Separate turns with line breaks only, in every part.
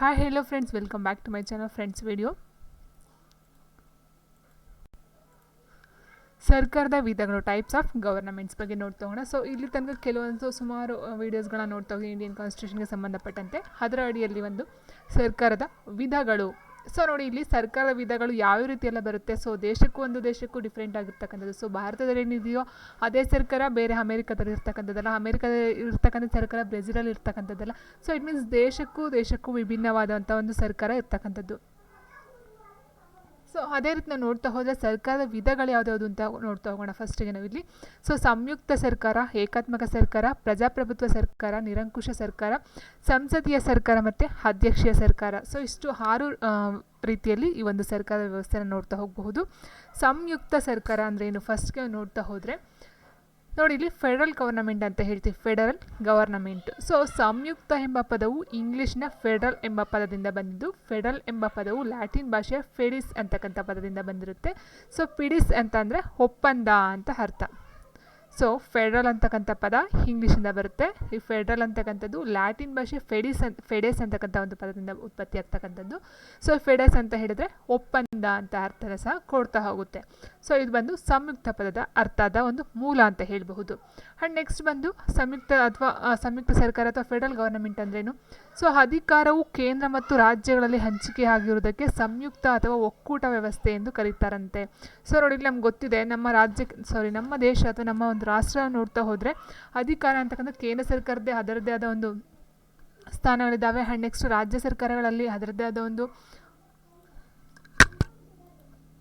Hi hello friends welcome back to my channel friends video ಸರ್ಕಾರದ ವಿಧಗಳು types of governments ಬಗ್ಗೆ ನೋಡ್ತಾ ಹೋಗೋಣ. ಸೊ ಇಲ್ಲಿ ತನಕ ಕೆಲವೊಂದು ಸುಮಾರು ವೀಡಿಯೋಸ್ಗಳನ್ನ ನೋಡ್ತಾ ಹೋಗಿ ಇಂಡಿಯನ್ ಕಾನ್ಸ್ಟಿಟ್ಯೂಷನ್ಗೆ ಸಂಬಂಧಪಟ್ಟಂತೆ. ಅದರ ಅಡಿಯಲ್ಲಿ ಒಂದು ಸರ್ಕಾರದ ವಿಧಗಳು. ಸೊ ನೋಡಿ, ಇಲ್ಲಿ ಸರ್ಕಾರ ವಿಧಗಳು ಯಾವ ರೀತಿ ಎಲ್ಲ ಬರುತ್ತೆ? ಸೊ ದೇಶಕ್ಕೂ ಒಂದು ದೇಶಕ್ಕೂ ಡಿಫ್ರೆಂಟ್ ಆಗಿರ್ತಕ್ಕಂಥದ್ದು. ಸೊ ಭಾರತದಲ್ಲಿ ಏನಿದೆಯೋ, ಅದೇ ಸರ್ಕಾರ ಬೇರೆ ಅಮೇರಿಕಾದಲ್ಲಿ ಇರ್ತಕ್ಕಂಥದ್ದಲ್ಲ ಅಮೇರಿಕಾದ ಇರ್ತಕ್ಕಂಥ ಸರ್ಕಾರ ಬ್ರೆಜಿಲಲ್ಲಿ ಇರ್ತಕ್ಕಂಥದ್ದಲ್ಲ. ಸೊ ಇಟ್ ಮೀನ್ಸ್ ದೇಶಕ್ಕೂ ದೇಶಕ್ಕೂ ವಿಭಿನ್ನವಾದಂಥ ಒಂದು ಸರ್ಕಾರ ಇರ್ತಕ್ಕಂಥದ್ದು. ಸೊ ಅದೇ ರೀತಿ ನಾವು ನೋಡ್ತಾ ಹೋದರೆ ಸರ್ಕಾರದ ವಿಧಗಳು ಯಾವ್ದ್ಯಾವುದು ಅಂತ ನೋಡ್ತಾ ಹೋಗೋಣ ಫಸ್ಟಿಗೆ ನಾವಿಲ್ಲಿ ಸೊ ಸಂಯುಕ್ತ ಸರ್ಕಾರ, ಏಕಾತ್ಮಕ ಸರ್ಕಾರ, ಪ್ರಜಾಪ್ರಭುತ್ವ ಸರ್ಕಾರ, ನಿರಂಕುಶ ಸರ್ಕಾರ, ಸಂಸದೀಯ ಸರ್ಕಾರ ಮತ್ತು ಅಧ್ಯಕ್ಷೀಯ ಸರ್ಕಾರ. ಸೊ ಇಷ್ಟು ಆರು ರೀತಿಯಲ್ಲಿ ಈ ಒಂದು ಸರ್ಕಾರದ ವ್ಯವಸ್ಥೆನ ನೋಡ್ತಾ ಹೋಗಬಹುದು. ಸಂಯುಕ್ತ ಸರ್ಕಾರ ಅಂದರೆ ಏನು? ಫಸ್ಟ್ಗೆ ನೋಡ್ತಾ ಹೋದರೆ ನೋಡಿ, ಇಲ್ಲಿ ಫೆಡರಲ್ ಗವರ್ನಮೆಂಟ್ ಅಂತ ಹೇಳ್ತೀವಿ ಫೆಡರಲ್ ಗವರ್ನಮೆಂಟ್ ಸೊ ಸಂಯುಕ್ತ ಎಂಬ ಪದವು ಇಂಗ್ಲಿಷ್ನ ಫೆಡರಲ್ ಎಂಬ ಪದದಿಂದ ಬಂದಿದ್ದು ಫೆಡರಲ್ ಎಂಬ ಪದವು ಲ್ಯಾಟಿನ್ ಭಾಷೆಯ ಫೆಡಿಸ್ ಅಂತಕ್ಕಂಥ ಪದದಿಂದ ಬಂದಿರುತ್ತೆ. ಸೊ ಪಿಡಿಸ್ ಅಂತಂದರೆ ಒಪ್ಪಂದ ಅಂತ ಅರ್ಥ. ಸೊ ಫೆಡ್ರಲ್ ಅಂತಕ್ಕಂಥ ಪದ ಇಂಗ್ಲೀಷಿಂದ ಬರುತ್ತೆ. ಈ ಫೆಡ್ರಲ್ ಅಂತಕ್ಕಂಥದ್ದು ಲ್ಯಾಟಿನ್ ಭಾಷೆ ಫೆಡಿಸ್ ಅಂತ ಫೆಡೆಸ್ ಅಂತಕ್ಕಂಥ ಒಂದು ಪದದಿಂದ ಉತ್ಪತ್ತಿ ಆಗ್ತಕ್ಕಂಥದ್ದು. ಸೊ ಫೆಡೆಸ್ ಅಂತ ಹೇಳಿದ್ರೆ ಒಪ್ಪಂದ ಅಂತ ಅರ್ಥನ ಸಹ ಕೊಡ್ತಾ ಹೋಗುತ್ತೆ. ಸೊ ಇದು ಬಂದು ಸಂಯುಕ್ತ ಪದದ ಅರ್ಥದ ಒಂದು ಮೂಲ ಅಂತ ಹೇಳಬಹುದು. ಆ್ಯಂಡ್ ನೆಕ್ಸ್ಟ್ ಬಂದು ಸಂಯುಕ್ತ ಅಥವಾ ಸಂಯುಕ್ತ ಸರ್ಕಾರ ಅಥವಾ ಫೆಡರಲ್ ಗವರ್ನಮೆಂಟ್ ಅಂದ್ರೇನು? ಸೊ ಅಧಿಕಾರವು ಕೇಂದ್ರ ಮತ್ತು ರಾಜ್ಯಗಳಲ್ಲಿ ಹಂಚಿಕೆ ಆಗಿರುವುದಕ್ಕೆ ಸಂಯುಕ್ತ ಅಥವಾ ಒಕ್ಕೂಟ ವ್ಯವಸ್ಥೆ ಎಂದು ಕರೀತಾರಂತೆ. ಸೊ ನೋಡಿ, ನಮ್ಗೆ ಗೊತ್ತಿದೆ, ನಮ್ಮ ರಾಜ್ಯಕ್ಕೆ ಸಾರಿ ನಮ್ಮ ದೇಶ ಅಥವಾ ನಮ್ಮ ಒಂದು ರಾಷ್ಟ್ರ ನೋಡ್ತಾ ಹೋದರೆ ಅಧಿಕಾರ ಅಂತಕ್ಕಂಥ ಕೇಂದ್ರ ಸರ್ಕಾರದ್ದೇ ಅದರದ್ದೇ ಆದ ಒಂದು ಸ್ಥಾನಗಳಿದ್ದಾವೆ. ಆ್ಯಂಡ್ ನೆಕ್ಸ್ಟ್ ರಾಜ್ಯ ಸರ್ಕಾರಗಳಲ್ಲಿ ಅದರದ್ದೇ ಆದ ಒಂದು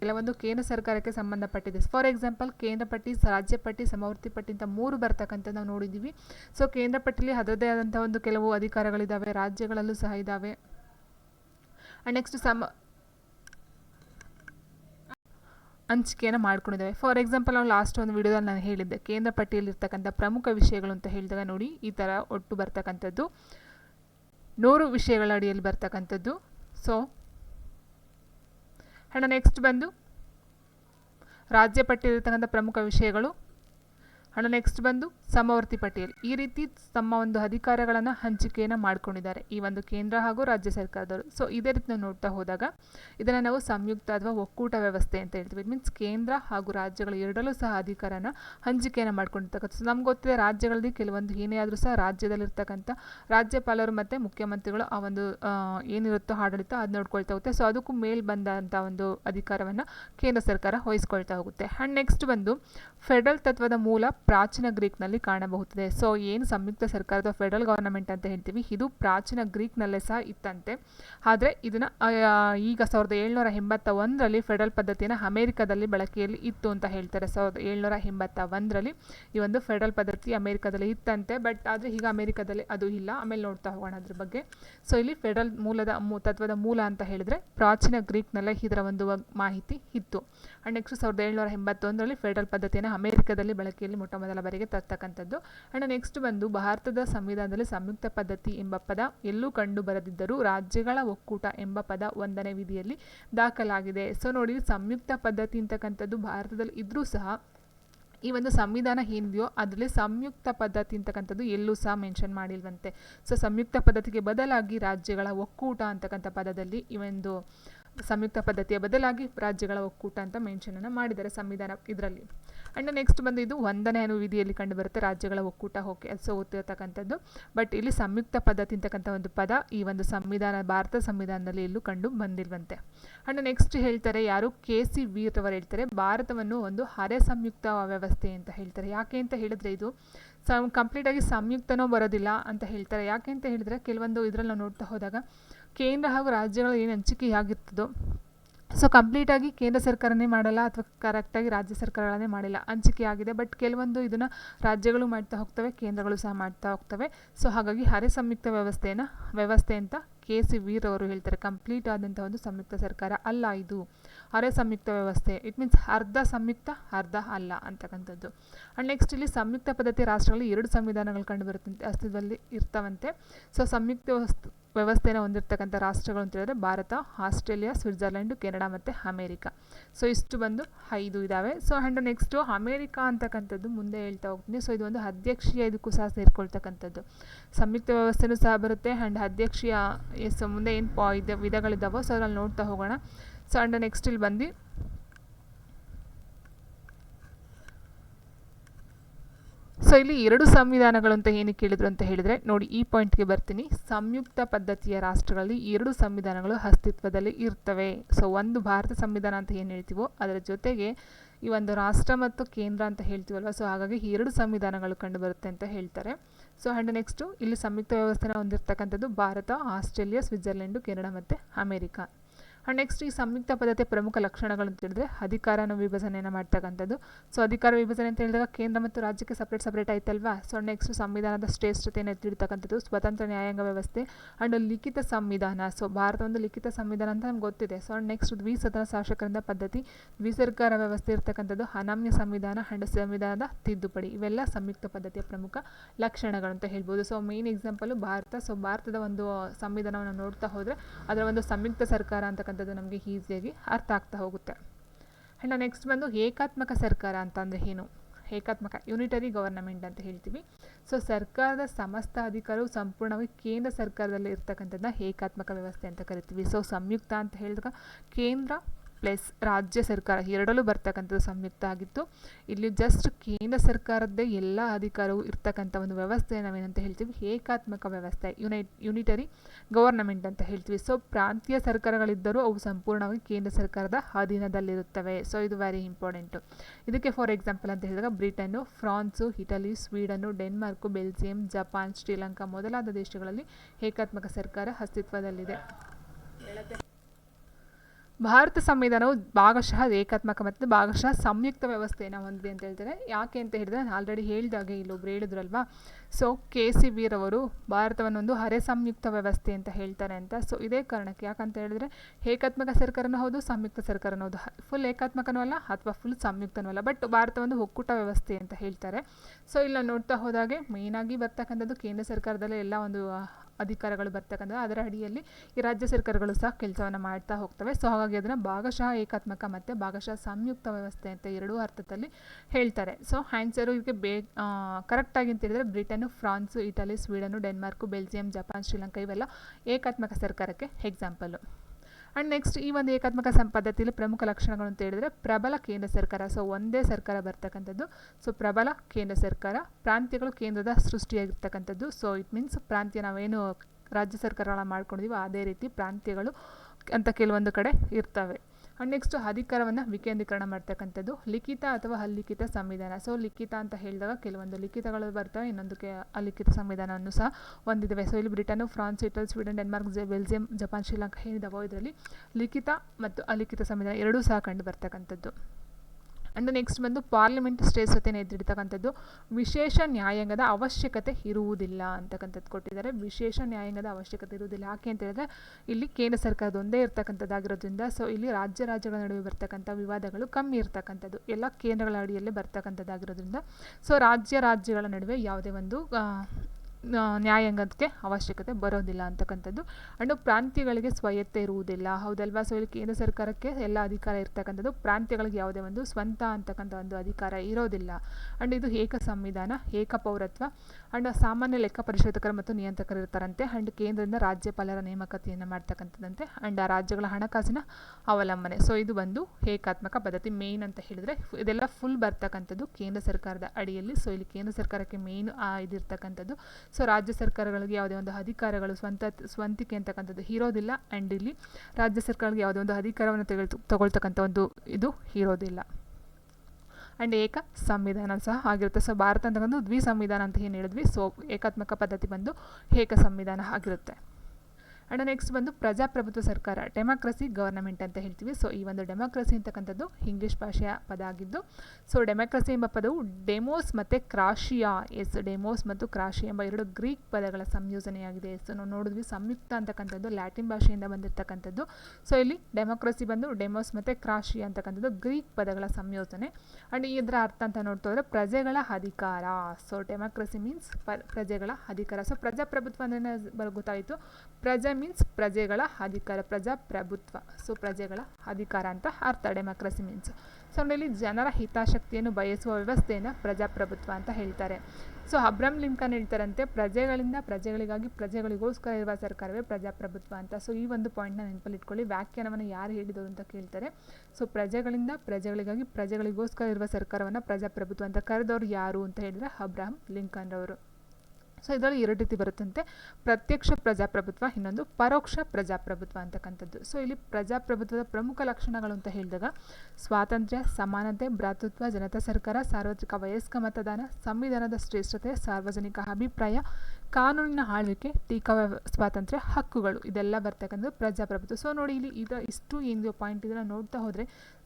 ಕೆಲವೊಂದು ಕೇಂದ್ರ ಸರ್ಕಾರಕ್ಕೆ ಸಂಬಂಧಪಟ್ಟಿದೆ. ಫಾರ್ ಎಕ್ಸಾಂಪಲ್ ಕೇಂದ್ರ ಪಟ್ಟಿ, ರಾಜ್ಯ ಪಟ್ಟಿ, ಸಮವರ್ತಿ ಪಟ್ಟಿ ಅಂತ ಮೂರು ಬರ್ತಕ್ಕಂಥ ನಾವು ನೋಡಿದ್ದೀವಿ. ಸೊ ಕೇಂದ್ರ ಪಟ್ಟಿಲಿ ಅದರದ್ದೇ ಆದಂಥ ಒಂದು ಕೆಲವು ಅಧಿಕಾರಗಳಿದ್ದಾವೆ. ರಾಜ್ಯಗಳಲ್ಲೂ ಸಹ ಇದ್ದಾವೆ. ಆ್ಯಂಡ್ ನೆಕ್ಸ್ಟ್ ಸಮ ಹಂಚಿಕೆಯನ್ನು ಮಾಡ್ಕೊಂಡಿದ್ದಾವೆ. ಫಾರ್ ಎಕ್ಸಾಂಪಲ್ ನಾವು ಲಾಸ್ಟ್ ಒಂದು ವಿಡಿಯೋದಲ್ಲಿ ನಾನು ಹೇಳಿದ್ದೆ, ಕೇಂದ್ರ ಪಟ್ಟಿಯಲ್ಲಿರ್ತಕ್ಕಂಥ ಪ್ರಮುಖ ವಿಷಯಗಳು ಅಂತ ಹೇಳಿದಾಗ ನೋಡಿ, ಈ ಥರ ಒಟ್ಟು ಬರ್ತಕ್ಕಂಥದ್ದು. ನೂರು ವಿಷಯಗಳ ಅಡಿಯಲ್ಲಿ ಬರ್ತಕ್ಕಂಥದ್ದು. ಸೊ ಹಣ ನೆಕ್ಸ್ಟ್ ಬಂದು, ರಾಜ್ಯ ಪಟ್ಟಿಯಲ್ಲಿರ್ತಕ್ಕಂಥ ಪ್ರಮುಖ ವಿಷಯಗಳು. ಹಣ ನೆಕ್ಸ್ಟ್ ಬಂದು ಸಮವರ್ತಿ ಪಟೇಲ್. ಈ ರೀತಿ ತಮ್ಮ ಒಂದು ಅಧಿಕಾರಗಳನ್ನು ಹಂಚಿಕೆಯನ್ನು ಮಾಡ್ಕೊಂಡಿದ್ದಾರೆ ಈ ಒಂದು ಕೇಂದ್ರ ಹಾಗೂ ರಾಜ್ಯ ಸರ್ಕಾರದವರು. ಸೊ ಇದೇ ರೀತಿ ನಾವು ನೋಡ್ತಾ ಹೋದಾಗ, ಇದನ್ನು ನಾವು ಸಂಯುಕ್ತ ಅಥವಾ ಒಕ್ಕೂಟ ವ್ಯವಸ್ಥೆ ಅಂತ ಹೇಳ್ತೀವಿ. ಇಟ್ ಮೀನ್ಸ್ ಕೇಂದ್ರ ಹಾಗೂ ರಾಜ್ಯಗಳು ಎರಡಲ್ಲೂ ಸಹ ಅಧಿಕಾರನ ಹಂಚಿಕೆಯನ್ನು ಮಾಡ್ಕೊಂಡಿರ್ತಕ್ಕಂಥ. ಸೊ ನಮ್ಗೆ ಗೊತ್ತಿದೆ ರಾಜ್ಯಗಳಲ್ಲಿ ಕೆಲವೊಂದು ಏನೇ ಆದರೂ ಸಹ ರಾಜ್ಯದಲ್ಲಿರ್ತಕ್ಕಂಥ ರಾಜ್ಯಪಾಲರು ಮತ್ತು ಮುಖ್ಯಮಂತ್ರಿಗಳು ಆ ಒಂದು ಏನಿರುತ್ತೋ ಆಡಳಿತ ಅದು ನೋಡ್ಕೊಳ್ತಾ ಹೋಗುತ್ತೆ. ಸೊ ಅದಕ್ಕೂ ಮೇಲ್ ಬಂದಂಥ ಒಂದು ಅಧಿಕಾರವನ್ನು ಕೇಂದ್ರ ಸರ್ಕಾರ ವಹಿಸ್ಕೊಳ್ತಾ ಹೋಗುತ್ತೆ. ಆ್ಯಂಡ್ ನೆಕ್ಸ್ಟ್ ಬಂದು, ಫೆಡರಲ್ ತತ್ವದ ಮೂಲ ಪ್ರಾಚೀನ ಗ್ರೀಕ್ನಲ್ಲಿ ಕಾಣಬಹುತ್ತದೆ ಸೊ, ಏನು ಸಂಯುಕ್ತ ಸರ್ಕಾರದ ಫೆಡರಲ್ ಗವರ್ನಮೆಂಟ್ ಅಂತ ಹೇಳ್ತೀವಿ. ಇದು ಪ್ರಾಚೀನ ಗ್ರೀಕ್ನಲ್ಲೇ ಸಹ ಇತ್ತಂತೆ. ಆದರೆ ಇದನ್ನು ಈಗ ಸಾವಿರದ ಏಳ್ನೂರ ಎಂಬತ್ತ ಒಂದರಲ್ಲಿ ಫೆಡರಲ್ ಪದ್ಧತಿಯನ್ನು ಅಮೇರಿಕಾದಲ್ಲಿ ಬಳಕೆಯಲ್ಲಿ ಇತ್ತು ಅಂತ ಹೇಳ್ತಾರೆ. ಸಾವಿರದ ಏಳ್ನೂರ ಎಂಬತ್ತ ಒಂದರಲ್ಲಿ ಈ ಒಂದು ಫೆಡರಲ್ ಪದ್ಧತಿ ಅಮೇರಿಕಾದಲ್ಲಿ ಇತ್ತಂತೆ. ಬಟ್ ಆದರೆ ಈಗ ಅಮೇರಿಕಾದಲ್ಲಿ ಅದು ಇಲ್ಲ. ಆಮೇಲೆ ನೋಡ್ತಾ ಹೋಗೋಣ ಅದ್ರ ಬಗ್ಗೆ. ಸೊ, ಇಲ್ಲಿ ಫೆಡರಲ್ ಮೂಲದ ತತ್ವದ ಮೂಲ ಅಂತ ಹೇಳಿದ್ರೆ ಪ್ರಾಚೀನ ಗ್ರೀಕ್ನಲ್ಲೇ ಇದರ ಒಂದು ಮಾಹಿತಿ ಇತ್ತು. ಆ್ಯಂಡ್ ನೆಕ್ಸ್ಟ್ ಸಾವಿರದ ಏಳ್ನೂರ ಎಂಬತ್ತೊಂದರಲ್ಲಿ ಫೆಡರಲ್ ಪದ್ಧತಿಯನ್ನು ಅಮೇರಿಕಾದಲ್ಲಿ ಬಳಕೆಯಲ್ಲಿ ಮೊಟ್ಟ ಮೊದಲ ಬಾರಿಗೆ ತರ್ತಕ್ಕಂಥದ್ದು ಆ್ಯಂಡ್ ನೆಕ್ಸ್ಟ್ ಬಂದು ಭಾರತದ ಸಂವಿಧಾನದಲ್ಲಿ ಸಂಯುಕ್ತ ಪದ್ಧತಿ ಎಂಬ ಪದ ಎಲ್ಲೂ ಕಂಡು ಬರದಿದ್ದರೂ ರಾಜ್ಯಗಳ ಒಕ್ಕೂಟ ಎಂಬ ಪದ ಒಂದನೇ ವಿಧಿಯಲ್ಲಿ ದಾಖಲಾಗಿದೆ. ಸೊ ನೋಡಿ, ಸಂಯುಕ್ತ ಪದ್ಧತಿ ಅಂತಕ್ಕಂಥದ್ದು ಭಾರತದಲ್ಲಿ ಇದ್ದರೂ ಸಹ ಈ ಒಂದು ಸಂವಿಧಾನ ಏನಿದೆಯೋ ಅದರಲ್ಲಿ ಸಂಯುಕ್ತ ಪದ್ಧತಿ ಅಂತಕ್ಕಂಥದ್ದು ಎಲ್ಲೂ ಸಹ ಮೆನ್ಷನ್ ಮಾಡಿಲ್ವಂತೆ. ಸೊ ಸಂಯುಕ್ತ ಪದ್ಧತಿಗೆ ಬದಲಾಗಿ ರಾಜ್ಯಗಳ ಒಕ್ಕೂಟ ಅಂತಕ್ಕಂಥ ಪದದಲ್ಲಿ ಈ ಒಂದು ಸಂಯುಕ್ತ ಪದ್ಧತಿಯ ಬದಲಾಗಿ ರಾಜ್ಯಗಳ ಒಕ್ಕೂಟ ಅಂತ ಮೆನ್ಷನನ್ನು ಮಾಡಿದ್ದಾರೆ ಸಂವಿಧಾನ ಇದರಲ್ಲಿ. ಆ್ಯಂಡ್ ನೆಕ್ಸ್ಟ್ ಬಂದು ಇದು ಒಂದನೇ ಅನುವಿಧಿಯಲ್ಲಿ ಕಂಡುಬರುತ್ತೆ ರಾಜ್ಯಗಳ ಒಕ್ಕೂಟ ಹೋಗಿ ಸೊ ಓದ್ತಿರ್ತಕ್ಕಂಥದ್ದು. ಬಟ್ ಇಲ್ಲಿ ಸಂಯುಕ್ತ ಪದ್ಧತಿ ಅಂತಕ್ಕಂಥ ಒಂದು ಪದ ಈ ಒಂದು ಸಂವಿಧಾನ, ಭಾರತ ಸಂವಿಧಾನದಲ್ಲಿ ಎಲ್ಲೂ ಕಂಡು ಬಂದಿಲ್ವಂತೆ. ಆ್ಯಂಡ್ ನೆಕ್ಸ್ಟ್ ಹೇಳ್ತಾರೆ ಯಾರು? ಕೆ ಸಿ ವೀರ್ ಅವರು ಹೇಳ್ತಾರೆ, ಭಾರತವನ್ನು ಒಂದು ಅರೆ ಸಂಯುಕ್ತ ವ್ಯವಸ್ಥೆ ಅಂತ ಹೇಳ್ತಾರೆ. ಯಾಕೆ ಅಂತ ಹೇಳಿದ್ರೆ ಇದು ಸಂ ಕಂಪ್ಲೀಟಾಗಿ ಸಂಯುಕ್ತನೋ ಬರೋದಿಲ್ಲ ಅಂತ ಹೇಳ್ತಾರೆ. ಯಾಕೆ ಅಂತ ಹೇಳಿದ್ರೆ ಕೆಲವೊಂದು ಇದರಲ್ಲಿ ನಾವು ನೋಡ್ತಾ ಹೋದಾಗ ಕೇಂದ್ರ ಹಾಗೂ ರಾಜ್ಯಗಳು ಏನು ಹಂಚಿಕೆಯಾಗಿರ್ತದೋ, ಸೊ ಕಂಪ್ಲೀಟಾಗಿ ಕೇಂದ್ರ ಸರ್ಕಾರನೇ ಮಾಡಲ್ಲ ಅಥವಾ ಕರೆಕ್ಟಾಗಿ ರಾಜ್ಯ ಸರ್ಕಾರಗಳನ್ನೇ ಮಾಡಿಲ್ಲ ಹಂಚಿಕೆ ಆಗಿದೆ ಬಟ್ ಕೆಲವೊಂದು ಇದನ್ನು ರಾಜ್ಯಗಳು ಮಾಡ್ತಾ ಹೋಗ್ತವೆ, ಕೇಂದ್ರಗಳು ಸಹ ಮಾಡ್ತಾ ಹೋಗ್ತವೆ. ಸೊ ಹಾಗಾಗಿ ಹರೆ ಸಂಯುಕ್ತ ವ್ಯವಸ್ಥೆಯನ್ನು ವ್ಯವಸ್ಥೆ ಅಂತ ಕೆ ಸಿ ವೀರ್ ಅವರು ಹೇಳ್ತಾರೆ. ಕಂಪ್ಲೀಟ್ ಆದಂಥ ಒಂದು ಸಂಯುಕ್ತ ಸರ್ಕಾರ ಅಲ್ಲ ಇದು. ಅರೆ ಸಂಯುಕ್ತ ವ್ಯವಸ್ಥೆ. ಇಟ್ ಮೀನ್ಸ್ ಅರ್ಧ ಸಂಯುಕ್ತ, ಅರ್ಧ ಅಲ್ಲ ಅಂತಕ್ಕಂಥದ್ದು. ಆ್ಯಂಡ್ ನೆಕ್ಸ್ಟ್ ಇಲ್ಲಿ ಸಂಯುಕ್ತ ಪದ್ಧತಿ ರಾಷ್ಟ್ರಗಳಲ್ಲಿ ಎರಡು ಸಂವಿಧಾನಗಳು ಕಂಡುಬರುತ್ತಂತೆ ಅಸ್ತಿತ್ವದಲ್ಲಿ ಇರ್ತವಂತೆ. ಸೊ ಸಂಯುಕ್ತ ವ್ಯವಸ್ಥೆ ವ್ಯವಸ್ಥೆಯನ್ನು ಹೊಂದಿರತಕ್ಕಂಥ ರಾಷ್ಟ್ರಗಳು ಅಂತ ಹೇಳಿದ್ರೆ ಭಾರತ, ಆಸ್ಟ್ರೇಲಿಯಾ, ಸ್ವಿಟ್ಜರ್ಲೆಂಡು, ಕೆನಡಾ ಮತ್ತು ಅಮೇರಿಕಾ. ಸೊ ಇಷ್ಟು ಬಂದು ಐದು ಇದ್ದಾವೆ ಸೊ ಆ್ಯಂಡ್ ನೆಕ್ಸ್ಟು ಅಮೇರಿಕಾ ಅಂತಕ್ಕಂಥದ್ದು ಮುಂದೆ ಹೇಳ್ತಾ ಹೋಗ್ತೀನಿ. ಸೊ ಇದು ಒಂದು ಅಧ್ಯಕ್ಷೀಯ ಇದಕ್ಕೂ ಸಹ ಸೇರ್ಕೊಳ್ತಕ್ಕಂಥದ್ದು. ಸಂಯುಕ್ತ ವ್ಯವಸ್ಥೆನೂ ಸಹ ಬರುತ್ತೆ. ಆ್ಯಂಡ್ ಅಧ್ಯಕ್ಷೀಯ ಎಸ್ ಮುಂದೆ ಏನು ಪಾ ಇದೆ ವಿಧಗಳಿದ್ದಾವೋ ಸೊ ಅದ್ರಲ್ಲಿ ನೋಡ್ತಾ ಹೋಗೋಣ. ಸೊ ಆ್ಯಂಡ್ ನೆಕ್ಸ್ಟ್ ಇಲ್ಲಿ ಬಂದು ಸೊ ಇಲ್ಲಿ ಎರಡು ಸಂವಿಧಾನಗಳು ಅಂತ ಏನಕ್ಕೆ ಕೇಳಿದ್ರು ಅಂತ ಹೇಳಿದರೆ, ನೋಡಿ ಈ ಪಾಯಿಂಟ್ಗೆ ಬರ್ತೀನಿ. ಸಂಯುಕ್ತ ಪದ್ಧತಿಯ ರಾಷ್ಟ್ರಗಳಲ್ಲಿ ಎರಡು ಸಂವಿಧಾನಗಳು ಅಸ್ತಿತ್ವದಲ್ಲಿ ಇರ್ತವೆ. ಸೊ ಒಂದು ಭಾರತ ಸಂವಿಧಾನ ಅಂತ ಏನು ಹೇಳ್ತೀವೋ, ಅದರ ಜೊತೆಗೆ ಈ ಒಂದು ರಾಷ್ಟ್ರ ಮತ್ತು ಕೇಂದ್ರ ಅಂತ ಹೇಳ್ತೀವಲ್ವ? ಸೊ ಹಾಗಾಗಿ ಎರಡು ಸಂವಿಧಾನಗಳು ಕಂಡುಬರುತ್ತೆ ಅಂತ ಹೇಳ್ತಾರೆ. ಸೊ ಆ್ಯಂಡ್ ನೆಕ್ಸ್ಟು ಇಲ್ಲಿ ಸಂಯುಕ್ತ ವ್ಯವಸ್ಥೆನ ಹೊಂದಿರತಕ್ಕಂಥದ್ದು ಭಾರತ, ಆಸ್ಟ್ರೇಲಿಯಾ, ಸ್ವಿಟ್ಜರ್ಲೆಂಡು, ಕೆನಡಾ ಮತ್ತು ಅಮೇರಿಕಾ. ನೆಕ್ಸ್ಟ್ ಈ ಸಂಯುಕ್ತ ಪದ್ಧತಿಯ ಪ್ರಮುಖ ಲಕ್ಷಣಗಳು ಅಂತ ಹೇಳಿದ್ರೆ ಅಧಿಕಾರನ ವಿಭಜನೆಯನ್ನು ಮಾಡ್ತಕ್ಕಂಥದ್ದು. ಸೊ ಅಧಿಕಾರ ವಿಭಜನೆ ಅಂತ ಹೇಳಿದಾಗ ಕೇಂದ್ರ ಮತ್ತು ರಾಜ್ಯಕ್ಕೆ ಸಪ್ರೇಟ್ ಸಪ್ರೇಟ್ ಆಯ್ತಲ್ವಾ? ಸೊ ನೆಕ್ಸ್ಟ್ ಸಂವಿಧಾನದ ಶ್ರೇಷ್ಠತೆಯನ್ನು ಎತ್ತಿಡ್ತಕ್ಕಂಥದ್ದು ಸ್ವತಂತ್ರ ನ್ಯಾಯಾಂಗ ವ್ಯವಸ್ಥೆ ಆ್ಯಂಡ್ ಲಿಖಿತ ಸಂವಿಧಾನ. ಸೊ ಭಾರತ ಒಂದು ಲಿಖಿತ ಸಂವಿಧಾನ ಅಂತ ನಮ್ಗೆ ಗೊತ್ತಿದೆ. ಸೊ ನೆಕ್ಸ್ಟ್ ದ್ವಿಸದನ ಶಾಸಕರಿಂದ ಪದ್ಧತಿ ದ್ವಿಸರ್ಕಾರ ವ್ಯವಸ್ಥೆ ಇರ್ತಕ್ಕಂಥದ್ದು ಅನಾಮ್ಯ ಸಂವಿಧಾನ ಆ್ಯಂಡ್ ಸಂವಿಧಾನದ ತಿದ್ದುಪಡಿ. ಇವೆಲ್ಲ ಸಂಯುಕ್ತ ಪದ್ಧತಿಯ ಪ್ರಮುಖ ಲಕ್ಷಣಗಳು ಅಂತ ಹೇಳ್ಬೋದು. So main example Bharat. So ಭಾರತದ ಒಂದು ಸಂವಿಧಾನವನ್ನು ನೋಡ್ತಾ ಹೋದರೆ ಅದರ ಒಂದು ಸಂಯುಕ್ತ ಸರ್ಕಾರ ಅಂತಕ್ಕಂಥದ್ದು ನಮಗೆ ಈಸಿಯಾಗಿ ಅರ್ಥ ಆಗ್ತಾ ಹೋಗುತ್ತೆ. ಆ್ಯಂಡ್ ನೆಕ್ಸ್ಟ್ ಬಂದು ಏಕಾತ್ಮಕ ಸರ್ಕಾರ ಅಂತಂದರೆ ಏನು? ಏಕಾತ್ಮಕ ಯುನಿಟರಿ ಗವರ್ನಮೆಂಟ್ ಅಂತ ಹೇಳ್ತೀವಿ. ಸೊ ಸರ್ಕಾರದ ಸಮಸ್ತ ಅಧಿಕಾರವು ಸಂಪೂರ್ಣವಾಗಿ ಕೇಂದ್ರ ಸರ್ಕಾರದಲ್ಲಿ ಇರ್ತಕ್ಕಂಥದ್ದನ್ನ ಏಕಾತ್ಮಕ ವ್ಯವಸ್ಥೆ ಅಂತ ಕರಿತೀವಿ. ಸೊ ಸಂಯುಕ್ತ ಅಂತ ಹೇಳಿದಾಗ ಕೇಂದ್ರ ಪ್ಲಸ್ ರಾಜ್ಯ ಸರ್ಕಾರ ಎರಡಲ್ಲೂ ಬರ್ತಕ್ಕಂಥದ್ದು ಸಂಯುಕ್ತ ಆಗಿತ್ತು. ಇಲ್ಲಿ ಜಸ್ಟ್ ಕೇಂದ್ರ ಸರ್ಕಾರದ್ದೇ ಎಲ್ಲ ಅಧಿಕಾರವು ಇರ್ತಕ್ಕಂಥ ಒಂದು ವ್ಯವಸ್ಥೆ ನಾವೇನಂತ ಹೇಳ್ತೀವಿ? ಏಕಾತ್ಮಕ ವ್ಯವಸ್ಥೆ ಯುನೈಟ್ ಯುನಿಟರಿ ಗವರ್ನಮೆಂಟ್ ಅಂತ ಹೇಳ್ತೀವಿ. ಸೊ ಪ್ರಾಂತೀಯ ಸರ್ಕಾರಗಳಿದ್ದರೂ ಅವು ಸಂಪೂರ್ಣವಾಗಿ ಕೇಂದ್ರ ಸರ್ಕಾರದ ಅಧೀನದಲ್ಲಿರುತ್ತವೆ. ಸೊ ಇದು ವೆರಿ ಇಂಪಾರ್ಟೆಂಟು ಇದಕ್ಕೆ ಫಾರ್ ಎಕ್ಸಾಂಪಲ್ ಅಂತ ಹೇಳಿದಾಗ Britain, France, Italy, Sweden, Denmark, Belgium, Japan, Sri Lanka ಮೊದಲಾದ ದೇಶಗಳಲ್ಲಿ ಏಕಾತ್ಮಕ ಸರ್ಕಾರ ಅಸ್ತಿತ್ವದಲ್ಲಿದೆ. ಭಾರತ ಸಂವಿಧಾನವು ಭಾಗಶಃ ಏಕಾತ್ಮಕ ಮತ್ತು ಭಾಗಶಃ ಸಂಯುಕ್ತ ವ್ಯವಸ್ಥೆಯನ್ನು ಹೊಂದಿದೆ ಅಂತ ಹೇಳ್ತಾರೆ. ಯಾಕೆ ಅಂತ ಹೇಳಿದ್ರೆ ನಾನು ಆಲ್ರೆಡಿ ಹೇಳಿದಾಗೆ ಇಲ್ಲೊಬ್ರು ಹೇಳಿದ್ರಲ್ವಾ? ಸೊ ಕೆ ಸಿ ಭಾರತವನ್ನು ಭಾರತವನ್ನೊಂದು ಅರೆ ಸಂಯುಕ್ತ ವ್ಯವಸ್ಥೆ ಅಂತ ಹೇಳ್ತಾರೆ ಅಂತ. ಸೊ ಇದೇ ಕಾರಣಕ್ಕೆ ಯಾಕಂತ ಹೇಳಿದ್ರೆ, ಏಕಾತ್ಮಕ ಸರ್ಕಾರನೂ ಹೌದು, ಸಂಯುಕ್ತ ಸರ್ಕಾರನೂ ಹೌದು. ಫುಲ್ ಏಕಾತ್ಮಕನೂ ಅಲ್ಲ, ಅಥವಾ ಫುಲ್ ಸಂಯುಕ್ತನೂ ಅಲ್ಲ. ಬಟ್ ಭಾರತ ಒಂದು ಒಕ್ಕೂಟ ವ್ಯವಸ್ಥೆ ಅಂತ ಹೇಳ್ತಾರೆ. ಸೊ ಇಲ್ಲ, ನೋಡ್ತಾ ಹೋದಾಗೆ ಮೇಯ್ನಾಗಿ ಬರ್ತಕ್ಕಂಥದ್ದು ಕೇಂದ್ರ ಸರ್ಕಾರದಲ್ಲೇ ಎಲ್ಲ ಒಂದು ಅಧಿಕಾರಗಳು ಬರ್ತಕ್ಕಂಥ ಅದರ ಅಡಿಯಲ್ಲಿ ಈ ರಾಜ್ಯ ಸರ್ಕಾರಗಳು ಸಹ ಕೆಲಸವನ್ನು ಮಾಡ್ತಾ ಹೋಗ್ತವೆ. ಸೊ ಹಾಗಾಗಿ ಅದನ್ನು ಭಾಗಶಃ ಏಕಾತ್ಮಕ ಮತ್ತು ಭಾಗಶಃ ಸಂಯುಕ್ತ ವ್ಯವಸ್ಥೆ ಅಂತ ಎರಡೂ ಅರ್ಥದಲ್ಲಿ ಹೇಳ್ತಾರೆ. ಸೊ ಹ್ಯಾಂಡ್ಸರು ಇದಕ್ಕೆ ಬೇ ಕರೆಕ್ಟಾಗಿ ಅಂತ ಹೇಳಿದರೆ Britain, France, Italy, Sweden, Denmark, Belgium, Japan, Sri Lanka ಇವೆಲ್ಲ ಏಕಾತ್ಮಕ ಸರ್ಕಾರಕ್ಕೆ ಎಕ್ಸಾಂಪಲು ಆ್ಯಂಡ್ ನೆಕ್ಸ್ಟ್ ಈ ಒಂದು ಏಕಾತ್ಮಕ ಸಂಪದ್ಧತಿಯಲ್ಲಿ ಪ್ರಮುಖ ಲಕ್ಷಣಗಳು ಅಂತ ಹೇಳಿದ್ರೆ ಪ್ರಬಲ ಕೇಂದ್ರ ಸರ್ಕಾರ. ಸೊ ಒಂದೇ ಸರ್ಕಾರ ಬರ್ತಕ್ಕಂಥದ್ದು. ಸೊ ಪ್ರಬಲ ಕೇಂದ್ರ ಸರ್ಕಾರ, ಪ್ರಾಂತ್ಯಗಳು ಕೇಂದ್ರದ ಸೃಷ್ಟಿಯಾಗಿರ್ತಕ್ಕಂಥದ್ದು. ಸೊ ಇಟ್ ಮೀನ್ಸ್ ಪ್ರಾಂತ್ಯ ನಾವೇನು ರಾಜ್ಯ ಸರ್ಕಾರಗಳ ಮಾಡ್ಕೊಂಡಿದ್ದೀವೋ ಅದೇ ರೀತಿ ಪ್ರಾಂತ್ಯಗಳು ಅಂತ ಕೆಲವೊಂದು ಕಡೆ ಇರ್ತವೆ. ನೆಕ್ಸ್ಟ್ ಅಧಿಕಾರವನ್ನು ವಿಕೇಂದ್ರೀಕರಣ ಮಾಡ್ತಕ್ಕಂಥದ್ದು, ಲಿಖಿತ ಅಥವಾ ಅಲಿಖಿತ ಸಂವಿಧಾನ. ಸೊ ಲಿಖಿತ ಅಂತ ಹೇಳಿದಾಗ ಕೆಲವೊಂದು ಲಿಖಿತಗಳು ಬರ್ತವೆ ಇನ್ನೊಂದು ಕೆ ಅಲಿಖಿತ ಸಂವಿಧಾನವನ್ನು ಸಹ ಹೊಂದಿದ್ದಾವೆ. ಸೊ ಇಲ್ಲಿ Britain France Italy Sweden Denmark Belgium Japan Sri Lanka ಏನಿದಾವೋ ಇದರಲ್ಲಿ ಲಿಖಿತ ಮತ್ತು ಅಲಿಖಿತ ಸಂವಿಧಾನ ಎರಡೂ ಸಹ ಕಂಡು ಬರ್ತಕ್ಕಂಥದ್ದು. ಆ್ಯಂಡ್ ನೆಕ್ಸ್ಟ್ ಬಂದು ಪಾರ್ಲಿಮೆಂಟ್ ಶ್ರೇಷ್ಠತೆಯನ್ನು ಎದ್ದಿಡ್ತಕ್ಕಂಥದ್ದು ವಿಶೇಷ ನ್ಯಾಯಾಂಗದ ಅವಶ್ಯಕತೆ ಇರುವುದಿಲ್ಲ ಅಂತಕ್ಕಂಥದ್ದು ಕೊಟ್ಟಿದ್ದಾರೆ. ವಿಶೇಷ ನ್ಯಾಯಾಂಗದ ಅವಶ್ಯಕತೆ ಇರುವುದಿಲ್ಲ. ಯಾಕೆ ಅಂತ ಹೇಳಿದ್ರೆ, ಇಲ್ಲಿ ಕೇಂದ್ರ ಸರ್ಕಾರದೊಂದೇ ಇರ್ತಕ್ಕಂಥದ್ದಾಗಿರೋದ್ರಿಂದ ಸೊ ಇಲ್ಲಿ ರಾಜ್ಯ ರಾಜ್ಯಗಳ ನಡುವೆ ಬರ್ತಕ್ಕಂಥ ವಿವಾದಗಳು ಕಮ್ಮಿ ಇರ್ತಕ್ಕಂಥದ್ದು. ಎಲ್ಲ ಕೇಂದ್ರಗಳ ಅಡಿಯಲ್ಲೇ ಬರ್ತಕ್ಕಂಥದ್ದಾಗಿರೋದ್ರಿಂದ ಸೊ ರಾಜ್ಯ ರಾಜ್ಯಗಳ ನಡುವೆ ಯಾವುದೇ ಒಂದು ನ್ಯಾಯಾಂಗಕ್ಕೆ ಅವಶ್ಯಕತೆ ಬರೋದಿಲ್ಲ ಅಂತಕ್ಕಂಥದ್ದು. ಅಂಡು ಪ್ರಾಂತ್ಯಗಳಿಗೆ ಸ್ವಾಯತ್ತೆ ಇರುವುದಿಲ್ಲ. ಹೌದಲ್ವಾ? ಸೊ ಇಲ್ಲಿ ಕೇಂದ್ರ ಸರ್ಕಾರಕ್ಕೆ ಎಲ್ಲ ಅಧಿಕಾರ ಇರ್ತಕ್ಕಂಥದ್ದು ಪ್ರಾಂತ್ಯಗಳಿಗೆ ಯಾವುದೇ ಒಂದು ಸ್ವಂತ ಅಂತಕ್ಕಂಥ ಒಂದು ಅಧಿಕಾರ ಇರೋದಿಲ್ಲ. ಅಂಡ್ ಇದು ಏಕ ಸಂವಿಧಾನ, ಏಕ ಪೌರತ್ವ. ಅಂಡ್ ಸಾಮಾನ್ಯ ಲೆಕ್ಕ ಪರಿಶೋಧಕರು ಮತ್ತು ನಿಯಂತ್ರಕರು ಇರ್ತಾರಂತೆ. ಅಂಡ್ ಕೇಂದ್ರದಿಂದ ರಾಜ್ಯಪಾಲರ ನೇಮಕತೆಯನ್ನು ಮಾಡ್ತಕ್ಕಂಥದ್ದಂತೆ. ಅಂಡ್ ಆ ರಾಜ್ಯಗಳ ಹಣಕಾಸಿನ ಅವಲಂಬನೆ. ಸೊ ಇದು ಒಂದು ಏಕಾತ್ಮಕ ಪದ್ಧತಿ ಮೇನ್ ಅಂತ ಹೇಳಿದರೆ ಇದೆಲ್ಲ ಫುಲ್ ಬರ್ತಕ್ಕಂಥದ್ದು ಕೇಂದ್ರ ಸರ್ಕಾರದ ಅಡಿಯಲ್ಲಿ. ಸೊ ಇಲ್ಲಿ ಕೇಂದ್ರ ಸರ್ಕಾರಕ್ಕೆ ಮೇನ್ ಇದಿರ್ತಕ್ಕಂಥದ್ದು ಸೊ ರಾಜ್ಯ ಸರ್ಕಾರಗಳಿಗೆ ಯಾವುದೇ ಒಂದು ಅಧಿಕಾರಗಳು ಸ್ವಂತ, ಸ್ವಂತಿಕೆ ಅಂತಕ್ಕಂಥದ್ದು ಇರೋದಿಲ್ಲ ಆ್ಯಂಡ್ ಇಲ್ಲಿ ರಾಜ್ಯ ಸರ್ಕಾರಗಳಿಗೆ ಯಾವುದೇ ಒಂದು ಅಧಿಕಾರವನ್ನು ತೆಗೆದು, ತಗೊಳ್ತಕ್ಕಂಥ ಒಂದು ಇದು ಇರೋದಿಲ್ಲ ಆ್ಯಂಡ್ ಏಕ ಸಂವಿಧಾನ ಸಹ ಆಗಿರುತ್ತೆ. ಸೊ ಭಾರತ ಅಂತಕ್ಕಂಥ ದ್ವಿ ಸಂವಿಧಾನ ಅಂತ ಏನು ಹೇಳಿದ್ವಿ? ಸೊ ಏಕಾತ್ಮಕ ಪದ್ಧತಿ ಬಂದು ಏಕ ಸಂವಿಧಾನ ಆಗಿರುತ್ತೆ. ಆ್ಯಂಡ್ ನೆಕ್ಸ್ಟ್ ಬಂದು ಪ್ರಜಾಪ್ರಭುತ್ವ ಸರ್ಕಾರ ಡೆಮಾಕ್ರಸಿ ಗವರ್ನಮೆಂಟ್ ಅಂತ ಹೇಳ್ತೀವಿ. ಸೊ ಈ ಒಂದು ಡೆಮಾಕ್ರಸಿ ಅಂತಕ್ಕಂಥದ್ದು ಇಂಗ್ಲೀಷ್ ಭಾಷೆಯ ಪದ ಆಗಿದ್ದು ಸೊ ಡೆಮಾಕ್ರಸಿ ಎಂಬ ಪದವು ಡೆಮೋಸ್ ಮತ್ತು ಕ್ರಾಶಿಯಾ ಎಸ್ ಡೆಮೋಸ್ ಮತ್ತು ಕ್ರಾಶಿ ಎಂಬ ಎರಡು ಗ್ರೀಕ್ ಪದಗಳ ಸಂಯೋಜನೆಯಾಗಿದೆ. ಸೊ ನಾವು ನೋಡಿದ್ವಿ ಸಂಯುಕ್ತ ಅಂತಕ್ಕಂಥದ್ದು ಲ್ಯಾಟಿನ್ ಭಾಷೆಯಿಂದ ಬಂದಿರತಕ್ಕಂಥದ್ದು. ಸೊ ಇಲ್ಲಿ ಡೆಮೋಕ್ರಸಿ ಬಂದು ಡೆಮೋಸ್ ಮತ್ತು ಕ್ರಾಶಿ ಅಂತಕ್ಕಂಥದ್ದು ಗ್ರೀಕ್ ಪದಗಳ ಸಂಯೋಜನೆ. ಆ್ಯಂಡ್ ಇದರ ಅರ್ಥ ಅಂತ ನೋಡ್ತಾ ಹೋದರೆ ಪ್ರಜೆಗಳ ಅಧಿಕಾರ. ಸೊ ಡೆಮಾಕ್ರಸಿ ಮೀನ್ಸ್ ಪ್ರಜೆಗಳ ಅಧಿಕಾರ. ಸೊ ಪ್ರಜಾಪ್ರಭುತ್ವ ಅಂದರೆ ಗೊತ್ತಾಯಿತು? ಪ್ರಜೆ ಮೀನ್ಸ್ ಪ್ರಜೆಗಳ ಅಧಿಕಾರ, ಪ್ರಜಾಪ್ರಭುತ್ವ. ಸೊ ಪ್ರಜೆಗಳ ಅಧಿಕಾರ ಅಂತ ಅರ್ಥ, ಡೆಮೋಕ್ರಸಿ ಮೀನ್ಸ್ ಸೊ ಇಲ್ಲಿ ಜನರ ಹಿತಾಸಕ್ತಿಯನ್ನು ಬಯಸುವ ವ್ಯವಸ್ಥೆಯನ್ನು ಪ್ರಜಾಪ್ರಭುತ್ವ ಅಂತ ಹೇಳ್ತಾರೆ. ಸೊ ಅಬ್ರಮ್ ಲಿಂಕನ್ ಹೇಳ್ತಾರಂತೆ, ಪ್ರಜೆಗಳಿಂದ ಪ್ರಜೆಗಳಿಗಾಗಿ ಪ್ರಜೆಗಳಿಗೋಸ್ಕರ ಇರುವ ಸರ್ಕಾರವೇ ಪ್ರಜಾಪ್ರಭುತ್ವ ಅಂತ. ಸೊ ಈ ಒಂದು ಪಾಯಿಂಟ್ನ ನೆನಪಲ್ಲಿ ಇಟ್ಕೊಳ್ಳಿ. ವ್ಯಾಖ್ಯಾನವನ್ನು ಯಾರು ಹೇಳಿದರು ಅಂತ ಕೇಳ್ತಾರೆ. ಸೊ ಪ್ರಜೆಗಳಿಂದ ಪ್ರಜೆಗಳಿಗಾಗಿ ಪ್ರಜೆಗಳಿಗೋಸ್ಕರ ಇರುವ ಸರ್ಕಾರವನ್ನು ಪ್ರಜಾಪ್ರಭುತ್ವ ಅಂತ ಕರೆದವರು ಯಾರು ಅಂತ ಹೇಳಿದರೆ ಅಬ್ರಾಹಂ ಲಿಂಕನ್ ಅವರು ಸೊ ಇದರಲ್ಲಿ ಎರಡು ರೀತಿ ಬರುತ್ತಂತೆ. ಪ್ರತ್ಯಕ್ಷ ಪ್ರಜಾಪ್ರಭುತ್ವ, ಇನ್ನೊಂದು ಪರೋಕ್ಷ ಪ್ರಜಾಪ್ರಭುತ್ವ ಅಂತಕ್ಕಂಥದ್ದು. ಸೊ ಇಲ್ಲಿ ಪ್ರಜಾಪ್ರಭುತ್ವದ ಪ್ರಮುಖ ಲಕ್ಷಣಗಳು ಅಂತ ಹೇಳಿದಾಗ, ಸ್ವಾತಂತ್ರ್ಯ, ಸಮಾನತೆ, ಭ್ರಾತೃತ್ವ, ಜನತಾ ಸರ್ಕಾರ, ಸಾರ್ವತ್ರಿಕ ವಯಸ್ಕ ಮತದಾನ, ಸಂವಿಧಾನದ ಶ್ರೇಷ್ಠತೆ, ಸಾರ್ವಜನಿಕ ಅಭಿಪ್ರಾಯ ಕಾನೂನಿನ ಆಳ್ವಿಕೆ, ಟೀಕಾ ಸ್ವಾತಂತ್ರ್ಯ, ಹಕ್ಕುಗಳು ಇದೆಲ್ಲ ಬರ್ತಕ್ಕಂಥದ್ದು ಪ್ರಜಾಪ್ರಭುತ್ವ. ಸೊ ನೋಡಿ ಇಲ್ಲಿ ಇದು ಇಷ್ಟು ಏನು ಪಾಯಿಂಟ್ ಇದನ್ನು ನೋಡ್ತಾ ಹೋದರೆ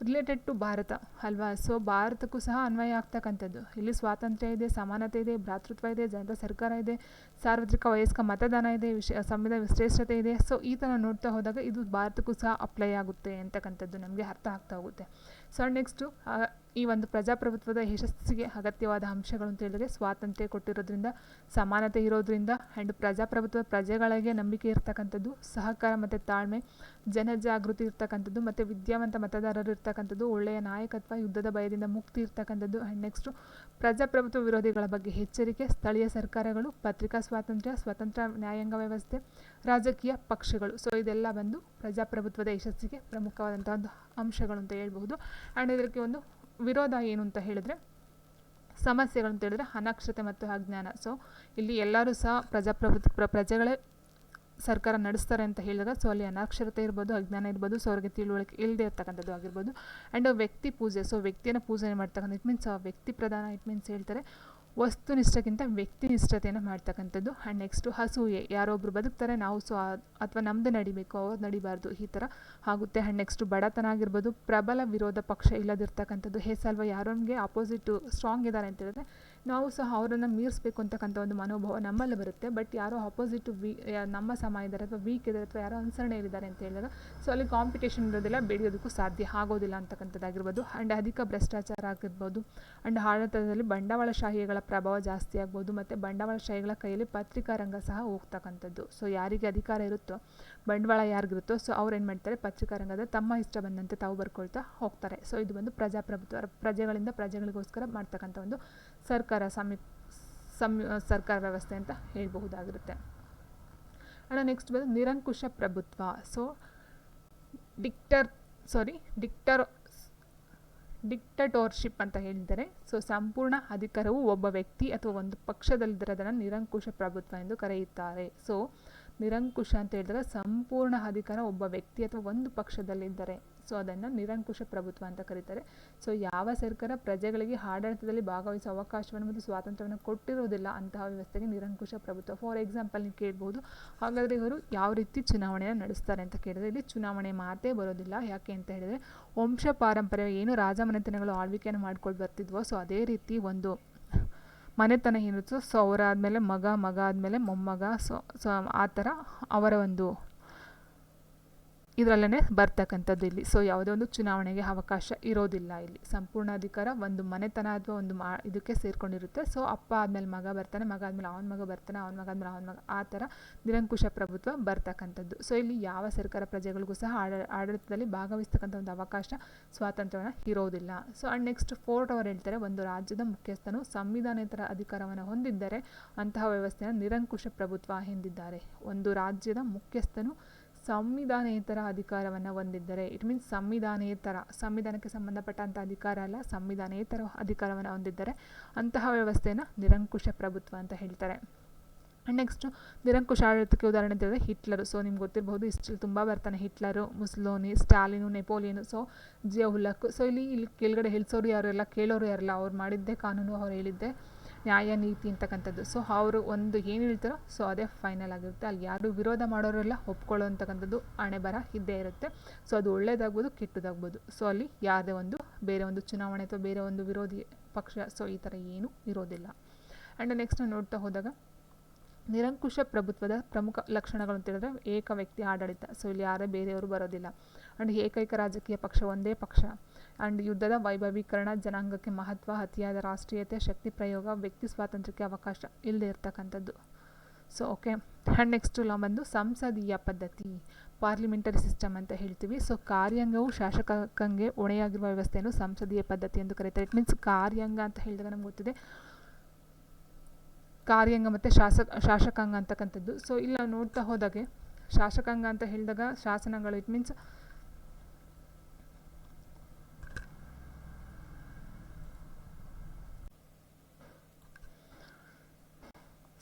ರಿಲೇಟೆಡ್ ಟು ಭಾರತ ಅಲ್ವಾ? ಸೊ ಭಾರತಕ್ಕೂ ಸಹ ಅನ್ವಯ ಆಗ್ತಕ್ಕಂಥದ್ದು. ಇಲ್ಲಿ ಸ್ವಾತಂತ್ರ್ಯ ಇದೆ, ಸಮಾನತೆ ಇದೆ, ಭ್ರಾತೃತ್ವ ಇದೆ, ಜನತಾ ಸರ್ಕಾರ ಇದೆ, ಸಾರ್ವತ್ರಿಕ ವಯಸ್ಕ ಮತದಾನ ಇದೆ, ವಿಶೇ, ಸಂವಿಧಾನ ಶ್ರೇಷ್ಠತೆ ಇದೆ. ಸೊ ಈ ಥರ ನೋಡ್ತಾ ಹೋದಾಗ ಇದು ಭಾರತಕ್ಕೂ ಸಹ ಅಪ್ಲೈ ಆಗುತ್ತೆ ಅಂತಕ್ಕಂಥದ್ದು ನಮಗೆ ಅರ್ಥ ಆಗ್ತಾ ಹೋಗುತ್ತೆ. ಸೊ ನೆಕ್ಸ್ಟು ಈ ಒಂದು ಪ್ರಜಾಪ್ರಭುತ್ವದ ಯಶಸ್ಸಿಗೆ ಅಗತ್ಯವಾದ ಅಂಶಗಳು ಅಂತ ಹೇಳಿದ್ರೆ ಸ್ವಾತಂತ್ರ್ಯ ಕೊಟ್ಟಿರೋದ್ರಿಂದ, ಸಮಾನತೆ ಇರೋದ್ರಿಂದ ಆ್ಯಂಡ್ ಪ್ರಜಾಪ್ರಭುತ್ವ ಪ್ರಜೆಗಳಿಗೆ ನಂಬಿಕೆ ಇರ್ತಕ್ಕಂಥದ್ದು, ಸಹಕಾರ ಮತ್ತು ತಾಳ್ಮೆ, ಜನಜಾಗೃತಿ ಇರ್ತಕ್ಕಂಥದ್ದು ಮತ್ತು ವಿದ್ಯಾವಂತ ಮತದಾರರು ಇರ್ತಕ್ಕಂಥದ್ದು, ಒಳ್ಳೆಯ ನಾಯಕತ್ವ, ಯುದ್ಧದ ಭಯದಿಂದ ಮುಕ್ತಿ ಇರ್ತಕ್ಕಂಥದ್ದು ಆ್ಯಂಡ್ ನೆಕ್ಸ್ಟು ಪ್ರಜಾಪ್ರಭುತ್ವ ವಿರೋಧಿಗಳ ಬಗ್ಗೆ ಎಚ್ಚರಿಕೆ, ಸ್ಥಳೀಯ ಸರ್ಕಾರಗಳು, ಪತ್ರಿಕಾ ಸ್ವಾತಂತ್ರ್ಯ, ಸ್ವತಂತ್ರ ನ್ಯಾಯಾಂಗ ವ್ಯವಸ್ಥೆ ರಾಜಕೀಯ ಪಕ್ಷಗಳು. ಸೊ ಇದೆಲ್ಲ ಬಂದು ಪ್ರಜಾಪ್ರಭುತ್ವದ ಯಶಸ್ಸಿಗೆ ಪ್ರಮುಖವಾದಂಥ ಒಂದು ಅಂಶಗಳು ಅಂತ ಹೇಳ್ಬೋದು ಆ್ಯಂಡ್ ಇದಕ್ಕೆ ಒಂದು ವಿರೋಧ ಏನು ಅಂತ ಹೇಳಿದ್ರೆ, ಸಮಸ್ಯೆಗಳು ಅಂತ ಹೇಳಿದ್ರೆ ಅನಕ್ಷತೆ ಮತ್ತು ಅಜ್ಞಾನ. ಸೊ ಇಲ್ಲಿ ಎಲ್ಲರೂ ಸಹ ಪ್ರಜಾಪ್ರಭುತ್ವ ಪ್ರಜೆಗಳೇ ಸರ್ಕಾರ ನಡೆಸ್ತಾರೆ ಅಂತ ಹೇಳಿದಾಗ ಸೊ ಅಲ್ಲಿ ಅನಕ್ಷರತೆ ಇರ್ಬೋದು, ಅಜ್ಞಾನ ಇರ್ಬೋದು ಸೊ ಅವ್ರಿಗೆ ತಿಳುವಳಿಕೆ ಇಲ್ಲದೆ ಇರ್ತಕ್ಕಂಥದ್ದು ಆಗಿರ್ಬೋದು. ಆ್ಯಂಡ್ ವ್ಯಕ್ತಿ ಪೂಜೆ ಸೊ ವ್ಯಕ್ತಿಯನ್ನು ಪೂಜೆ ಮಾಡ್ತಕ್ಕಂಥ ಇಟ್ ಮೀನ್ಸ್ ವ್ಯಕ್ತಿ ಪ್ರಧಾನ ಇಟ್ ಮೀನ್ಸ್ ಹೇಳ್ತಾರೆ ವಸ್ತುನಿಷ್ಠಕ್ಕಿಂತ ವ್ಯಕ್ತಿನಿಷ್ಠತೆಯನ್ನು ಮಾಡ್ತಕ್ಕಂಥದ್ದು. ಆ್ಯಂಡ್ ನೆಕ್ಸ್ಟು ಹಸೂಯೆ ಯಾರೊಬ್ಬರು ಬದುಕ್ತಾರೆ, ನಾವು ಸೊ ಅಥವಾ ನಮ್ಮದು ನಡಿಬೇಕು, ಅವ್ರು ನಡಿಬಾರ್ದು, ಈ ಥರ ಆಗುತ್ತೆ. ಆ್ಯಂಡ್ ನೆಕ್ಸ್ಟು ಬಡತನ ಆಗಿರ್ಬೋದು, ಪ್ರಬಲ ವಿರೋಧ ಪಕ್ಷ ಇಲ್ಲದಿರ್ತಕ್ಕಂಥದ್ದು. ಹೇಸಲ್ವ ಯಾರೊಂದಿಗೆ ಅಪೋಸಿಟು ಸ್ಟ್ರಾಂಗ್ ಇದ್ದಾರೆ ಅಂತ ಹೇಳಿದ್ರೆ ನಾವು ಸಹ ಅವರನ್ನು ಮೀರಿಸ್ಬೇಕು ಅಂತಕ್ಕಂಥ ಒಂದು ಮನೋಭಾವ ನಮ್ಮಲ್ಲಿ ಬರುತ್ತೆ. ಬಟ್ ಯಾರೋ ಅಪೋಸಿಟ್ ವೀ ನಮ್ಮ ಸಮ ಇದ್ದಾರೆ ಅಥವಾ ವೀಕ್ ಇದ್ದಾರೆ ಅಥವಾ ಯಾರೋ ಅನುಸರಣೆಯಲ್ಲಿದ್ದಾರೆ ಅಂತ ಹೇಳಿದಾಗ ಸೊ ಅಲ್ಲಿ ಕಾಂಪಿಟೇಷನ್ ಇರೋದಿಲ್ಲ, ಬೆಳೆಯೋದಕ್ಕೂ ಸಾಧ್ಯ ಆಗೋದಿಲ್ಲ ಅಂತಕ್ಕಂಥದ್ದಾಗಿರ್ಬೋದು. ಆ್ಯಂಡ್ ಅಧಿಕ ಭ್ರಷ್ಟಾಚಾರ ಆಗಿರ್ಬೋದು. ಆ್ಯಂಡ್ ಆಡಳಿತದಲ್ಲಿ ಬಂಡವಾಳಶಾಹಿಗಳ ಪ್ರಭಾವ ಜಾಸ್ತಿ ಆಗ್ಬೋದು. ಮತ್ತು ಬಂಡವಾಳಶಾಹಿಗಳ ಕೈಯಲ್ಲಿ ಪತ್ರಿಕಾ ರಂಗ ಸಹ ಹೋಗ್ತಕ್ಕಂಥದ್ದು. ಸೊ ಯಾರಿಗೆ ಅಧಿಕಾರ ಇರುತ್ತೋ, ಬಂಡವಾಳ ಯಾರಿಗಿರುತ್ತೋ ಸೊ ಅವ್ರು ಏನು ಮಾಡ್ತಾರೆ, ಪತ್ರಿಕಾ ರಂಗದ ತಮ್ಮ ಇಷ್ಟ ಬಂದಂತೆ ತಾವು ಬರ್ಕೊಳ್ತಾ ಹೋಗ್ತಾರೆ. ಸೊ ಇದು ಒಂದು ಪ್ರಜಾಪ್ರಭುತ್ವ, ಪ್ರಜೆಗಳಿಂದ ಪ್ರಜೆಗಳಿಗೋಸ್ಕರ ಮಾಡ್ತಕ್ಕಂಥ ಒಂದು ಸರ್ಕಾರ ಸಮಿ ಸಮ್ ಸರ್ಕಾರ ವ್ಯವಸ್ಥೆ ಅಂತ ಹೇಳಬಹುದಾಗಿರುತ್ತೆ. ಅಣ್ಣ ನೆಕ್ಸ್ಟ್ ಬಂದು ನಿರಂಕುಶ ಪ್ರಭುತ್ವ. ಸೊ ಡಿಕ್ಟರ್ ಸಾರಿ ಡಿಕ್ಟರ್ ಡಿಕ್ಟಟೋರ್ಶಿಪ್ ಅಂತ ಹೇಳಿದರೆ ಸೊ ಸಂಪೂರ್ಣ ಅಧಿಕಾರವು ಒಬ್ಬ ವ್ಯಕ್ತಿ ಅಥವಾ ಒಂದು ಪಕ್ಷದಲ್ಲಿದ್ದರೆ ಅದನ್ನು ನಿರಂಕುಶ ಪ್ರಭುತ್ವ ಎಂದು ಕರೆಯುತ್ತಾರೆ. ಸೊ ನಿರಂಕುಶ ಅಂತ ಹೇಳಿದಾಗ ಸಂಪೂರ್ಣ ಅಧಿಕಾರ ಒಬ್ಬ ವ್ಯಕ್ತಿ ಅಥವಾ ಒಂದು ಪಕ್ಷದಲ್ಲಿದ್ದರೆ. ಸೊ ಅದನ್ನು ನಿರಂಕುಶ ಪ್ರಭುತ್ವ ಅಂತ ಕರೀತಾರೆ. ಸೊ ಯಾವ ಸರ್ಕಾರ ಪ್ರಜೆಗಳಿಗೆ ಆಡಳಿತದಲ್ಲಿ ಭಾಗವಹಿಸುವ ಅವಕಾಶವನ್ನು ಮತ್ತು ಸ್ವಾತಂತ್ರ್ಯವನ್ನು ಕೊಟ್ಟಿರುವುದಿಲ್ಲ, ಅಂತಹ ವ್ಯವಸ್ಥೆಗೆ ನಿರಂಕುಶ ಪ್ರಭುತ್ವ. ಫಾರ್ ಎಕ್ಸಾಂಪಲ್ ನೀವು ಕೇಳ್ಬೋದು ಹಾಗಾದರೆ ಇವರು ಯಾವ ರೀತಿ ಚುನಾವಣೆಯನ್ನು ನಡೆಸ್ತಾರೆ ಅಂತ ಕೇಳಿದರೆ, ಇಲ್ಲಿ ಚುನಾವಣೆ ಮಾತೇ ಬರೋದಿಲ್ಲ. ಯಾಕೆ ಅಂತ ಹೇಳಿದರೆ, ವಂಶ ಪಾರಂಪರ್ಯ, ಏನು ರಾಜಮನೆತನಗಳು ಆಳ್ವಿಕೆಯನ್ನು ಮಾಡ್ಕೊಂಡು ಬರ್ತಿದ್ವೋ ಸೊ ಅದೇ ರೀತಿ ಒಂದು ಮನೆತನ ಏನಿರುತ್ತೋ ಸೊ ಅವರಾದಮೇಲೆ ಮಗ ಮಗ ಆದಮೇಲೆ ಮೊಮ್ಮಗ ಸೊ ಸೊ ಆ ಥರ ಅವರ ಒಂದು ಇದರಲ್ಲೇ ಬರ್ತಕ್ಕಂಥದ್ದು ಇಲ್ಲಿ. ಸೊ ಯಾವುದೇ ಒಂದು ಚುನಾವಣೆಗೆ ಅವಕಾಶ ಇರೋದಿಲ್ಲ ಇಲ್ಲಿ. ಸಂಪೂರ್ಣ ಅಧಿಕಾರ ಒಂದು ಮನೆತನ ಅಥವಾ ಒಂದು ಮಾ ಇದಕ್ಕೆ ಸೇರ್ಕೊಂಡಿರುತ್ತೆ. ಸೊ ಅಪ್ಪ ಆದಮೇಲೆ ಮಗ ಬರ್ತಾನೆ, ಮಗ ಆದಮೇಲೆ ಅವನ ಮಗ ಬರ್ತಾನೆ, ಅವನ ಮಗ ಆದಮೇಲೆ ಅವನ ಮಗ. ಆ ಥರ ನಿರಂಕುಶ ಪ್ರಭುತ್ವ ಬರ್ತಕ್ಕಂಥದ್ದು. ಸೊ ಇಲ್ಲಿ ಯಾವ ಸರ್ಕಾರ ಪ್ರಜೆಗಳಿಗೂ ಸಹ ಆಡ ಆಡಳಿತದಲ್ಲಿ ಭಾಗವಹಿಸ್ತಕ್ಕಂಥ ಒಂದು ಅವಕಾಶ, ಸ್ವಾತಂತ್ರ್ಯವನ್ನು ಇರೋದಿಲ್ಲ. ಸೊ ಆ್ಯಂಡ್ ನೆಕ್ಸ್ಟ್ ಫೋರ್ಟ್ ಅವರು ಹೇಳ್ತಾರೆ, ಒಂದು ರಾಜ್ಯದ ಮುಖ್ಯಸ್ಥನು ಸಂವಿಧಾನೇತರ ಅಧಿಕಾರವನ್ನು ಹೊಂದಿದ್ದರೆ ಅಂತಹ ವ್ಯವಸ್ಥೆಯನ್ನು ನಿರಂಕುಶ ಪ್ರಭುತ್ವ ಎಂದಿದ್ದಾರೆ ಒಂದು ರಾಜ್ಯದ ಮುಖ್ಯಸ್ಥನು ಸಂವಿಧಾನೇತರ ಅಧಿಕಾರವನ್ನು ಹೊಂದಿದ್ದರೆ ಇಟ್ ಮೀನ್ಸ್ ಸಂವಿಧಾನೇತರ, ಸಂವಿಧಾನಕ್ಕೆ ಸಂಬಂಧಪಟ್ಟಂಥ ಅಧಿಕಾರ ಅಲ್ಲ, ಸಂವಿಧಾನೇತರ ಅಧಿಕಾರವನ್ನು ಹೊಂದಿದ್ದರೆ ಅಂತಹ ವ್ಯವಸ್ಥೆಯನ್ನು ನಿರಂಕುಶ ಪ್ರಭುತ್ವ ಅಂತ ಹೇಳ್ತಾರೆ. ಆ್ಯಂಡ್ ನೆಕ್ಸ್ಟು ನಿರಂಕುಶ ಆಡಳಿತಕ್ಕೆ ಉದಾಹರಣೆ ಅಂತ ಹೇಳಿದ್ರೆ ಹಿಟ್ಲರು. ಸೊ ನಿಮ್ಗೆ ಗೊತ್ತಿರಬಹುದು ಇಷ್ಟು ತುಂಬ ಬರ್ತಾನೆ Hitler, Mussolini, Stalin, Napoleon. So Jio ಹುಲ್ಲಕ್ಕು ಸೊ ಇಲ್ಲಿ ಇಲ್ಲಿ ಕೆಳಗಡೆ ಹೇಳಿಸೋರು ಯಾರು ಎಲ್ಲ ಕೇಳೋರು ಯಾರಲ್ಲ ಅವ್ರು ಮಾಡಿದ್ದೆ ಕಾನೂನು, ಅವ್ರು ಹೇಳಿದ್ದೆ ನ್ಯಾಯ ನೀತಿ ಅಂತಕ್ಕಂಥದ್ದು ಸೊ ಅವರು ಒಂದು ಏನು ಹೇಳ್ತಾರೋ ಸೊ ಅದೇ ಫೈನಲ್ ಆಗಿರುತ್ತೆ. ಅಲ್ಲಿ ಯಾರು ವಿರೋಧ ಮಾಡೋರೆಲ್ಲ ಒಪ್ಕೊಳ್ಳೋ ಅಂತಕ್ಕಂಥದ್ದು ಹಣೆ ಬರ ಇದ್ದೇ ಇರುತ್ತೆ. ಸೊ ಅದು ಒಳ್ಳೇದಾಗ್ಬೋದು, ಕೆಟ್ಟದಾಗ್ಬೋದು. ಸೊ ಅಲ್ಲಿ ಯಾವುದೇ ಒಂದು, ಬೇರೆ ಒಂದು ಚುನಾವಣೆ ಅಥವಾ ಬೇರೆ ಒಂದು ವಿರೋಧಿ ಪಕ್ಷ ಸೊ ಈ ಥರ ಏನೂ ಇರೋದಿಲ್ಲ. ಆ್ಯಂಡ್ ನೆಕ್ಸ್ಟ್ ನೋಡ್ತಾ ಹೋದಾಗ, ನಿರಂಕುಶ ಪ್ರಭುತ್ವದ ಪ್ರಮುಖ ಲಕ್ಷಣಗಳು ಅಂತ ಹೇಳಿದ್ರೆ ಏಕ ವ್ಯಕ್ತಿ ಆಡಳಿತ. ಸೊ ಇಲ್ಲಿ ಯಾರೇ ಬೇರೆಯವರು ಬರೋದಿಲ್ಲ. ಆ್ಯಂಡ್ ಏಕೈಕ ರಾಜಕೀಯ ಪಕ್ಷ ಒಂದೇ ಪಕ್ಷ. ಆ್ಯಂಡ್ ಯುದ್ಧದ ವೈಭವೀಕರಣ, ಜನಾಂಗಕ್ಕೆ ಮಹತ್ವ, ಅತಿಯಾದ ರಾಷ್ಟ್ರೀಯತೆ, ಶಕ್ತಿ ಪ್ರಯೋಗ, ವ್ಯಕ್ತಿ ಸ್ವಾತಂತ್ರ್ಯಕ್ಕೆ ಅವಕಾಶ ಇಲ್ಲದೆ ಇರ್ತಕ್ಕಂಥದ್ದು. So okay and next law ಬಂದು ಸಂಸದೀಯ ಪದ್ಧತಿ ಪಾರ್ಲಿಮೆಂಟರಿ ಸಿಸ್ಟಮ್ ಅಂತ ಹೇಳ್ತೀವಿ. ಸೊ ಕಾರ್ಯಾಂಗವು ಶಾಸಕಂಗೆ ಹೊಣೆಯಾಗಿರುವ ವ್ಯವಸ್ಥೆಯನ್ನು ಸಂಸದೀಯ ಪದ್ಧತಿ ಎಂದು ಕರೀತಾರೆ. ಇಟ್ ಮೀನ್ಸ್ ಕಾರ್ಯಾಂಗ ಅಂತ ಹೇಳಿದಾಗ ನಮ್ಗೆ ಗೊತ್ತಿದೆ. ಕಾರ್ಯಾಂಗ ಮತ್ತು ಶಾಸಕ, ಶಾಸಕಾಂಗ ಅಂತಕ್ಕಂಥದ್ದು. ಸೊ ಇಲ್ಲಿ ನಾವು ನೋಡ್ತಾ ಹೋದಾಗೆ, ಶಾಸಕಾಂಗ ಅಂತ ಹೇಳಿದಾಗ ಶಾಸನಗಳು ಇಟ್ ಮೀನ್ಸ್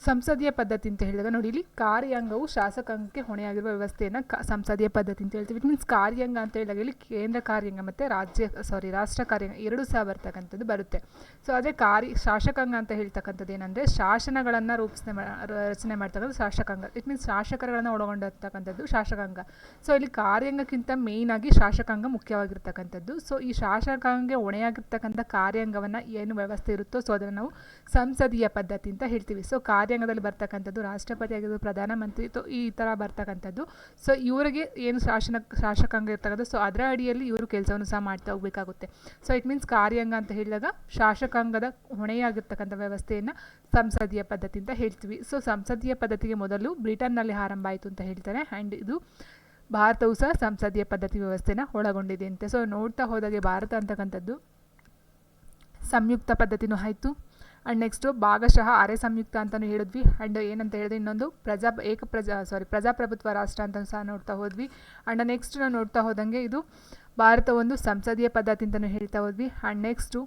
ಸಂಸದೀಯ ಪದ್ಧತಿ ಅಂತ ಹೇಳಿದಾಗ ನೋಡಿ, ಇಲ್ಲಿ ಕಾರ್ಯಾಂಗವು ಶಾಸಕಾಂಗಕ್ಕೆ ಹೊಣೆಯಾಗಿರುವ ವ್ಯವಸ್ಥೆಯನ್ನು ಕ, ಸಂಸದೀಯ ಪದ್ಧತಿ ಅಂತ ಹೇಳ್ತೀವಿ. ಇಟ್ ಮೀನ್ಸ್ ಕಾರ್ಯಾಂಗ ಅಂತ ಹೇಳಿದಾಗ ಇಲ್ಲಿ ಕೇಂದ್ರ ಕಾರ್ಯಾಂಗ ಮತ್ತು ರಾಜ್ಯ ಸಾರಿ ರಾಷ್ಟ್ರ ಕಾರ್ಯಾಂಗ ಎರಡು ಸಹ ಬರ್ತಕ್ಕಂಥದ್ದು ಬರುತ್ತೆ. ಸೊ ಅದೇ ಕಾರ್ಯ, ಶಾಸಕಾಂಗ ಅಂತ ಹೇಳ್ತಕ್ಕಂಥದ್ದು ಏನಂದರೆ ಶಾಸನಗಳನ್ನು ರೂಪಿಸನೆ ರಚನೆ ಮಾಡ್ತಕ್ಕಂಥದ್ದು ಶಾಸಕಾಂಗ. ಇಟ್ ಮೀನ್ಸ್ ಶಾಸಕರುಗಳನ್ನು ಒಳಗೊಂಡಿರ್ತಕ್ಕಂಥದ್ದು ಶಾಸಕಾಂಗ. ಸೊ ಇಲ್ಲಿ ಕಾರ್ಯಾಂಗಕ್ಕಿಂತ ಮೇಯ್ನಾಗಿ ಶಾಸಕಾಂಗ ಮುಖ್ಯವಾಗಿರ್ತಕ್ಕಂಥದ್ದು. ಸೊ ಈ ಶಾಸಕಾಂಗಕ್ಕೆ ಹೊಣೆಯಾಗಿರ್ತಕ್ಕಂಥ ಕಾರ್ಯಾಂಗವನ್ನು ಏನು ವ್ಯವಸ್ಥೆ ಇರುತ್ತೋ ಸೊ ಅದನ್ನು ನಾವು ಸಂಸದೀಯ ಪದ್ಧತಿ ಅಂತ ಹೇಳ್ತೀವಿ. ಸೊ ಕಾರ್ಯಾಂಗದಲ್ಲಿ ಬರ್ತಕ್ಕಂಥದ್ದು, ರಾಷ್ಟ್ರಪತಿ ಆಗಿದ್ದು ಪ್ರಧಾನಮಂತ್ರಿ ಈ ಥರ ಬರ್ತಕ್ಕಂಥದ್ದು. ಸೊ ಇವರಿಗೆ ಏನು ಶಾಸನ, ಶಾಸಕಾಂಗ ಇರ್ತಕ್ಕಂಥ ಸೊ ಅದರ ಅಡಿಯಲ್ಲಿ ಇವರು ಕೆಲಸವನ್ನು ಸಹ ಮಾಡ್ತಾ ಹೋಗಬೇಕಾಗುತ್ತೆ. ಸೊ ಇಟ್ ಮೀನ್ಸ್ ಕಾರ್ಯಾಂಗ ಅಂತ ಹೇಳಿದಾಗ ಶಾಸಕಾಂಗದ ಹೊಣೆಯಾಗಿರ್ತಕ್ಕಂಥ ವ್ಯವಸ್ಥೆಯನ್ನು ಸಂಸದೀಯ ಪದ್ಧತಿ ಅಂತ ಹೇಳ್ತೀವಿ. ಸೊ ಸಂಸದೀಯ ಪದ್ಧತಿಗೆ ಮೊದಲು ಬ್ರಿಟನ್ನಲ್ಲಿ ಆರಂಭ ಆಯಿತು ಅಂತ ಹೇಳ್ತಾರೆ. ಆ್ಯಂಡ್ ಇದು ಭಾರತವು ಸಹ ಸಂಸದೀಯ ಪದ್ಧತಿ ವ್ಯವಸ್ಥೆನ ಒಳಗೊಂಡಿದೆ ಅಂತೆ. ಸೊ ನೋಡ್ತಾ ಹೋದಾಗೆ ಭಾರತ ಅಂತಕ್ಕಂಥದ್ದು ಸಂಯುಕ್ತ ಪದ್ಧತಿನೂ ಆಯಿತು. ಆ್ಯಂಡ್ ನೆಕ್ಸ್ಟು ಭಾಗಶಃ ಅರೆ ಸಂಯುಕ್ತ ಅಂತಲೂ ಹೇಳಿದ್ವಿ. ಆ್ಯಂಡ್ ಏನಂತ ಹೇಳಿದ್ರೆ ಇನ್ನೊಂದು ಪ್ರಜಾ ಏಕ ಪ್ರಜಾ ಸಾರಿ ಪ್ರಜಾಪ್ರಭುತ್ವ ರಾಷ್ಟ್ರ ಅಂತ ಸಹ ನೋಡ್ತಾ ಹೋದ್ವಿ. ಆ್ಯಂಡ್ ನೆಕ್ಸ್ಟ್ ನಾವು ನೋಡ್ತಾ ಹೋದಂಗೆ ಇದು ಭಾರತ ಒಂದು ಸಂಸದೀಯ ಪದ್ಧತಿ ಅಂತಲೂ ಹೇಳ್ತಾ ಹೋದ್ವಿ. ಆ್ಯಂಡ್ ನೆಕ್ಸ್ಟು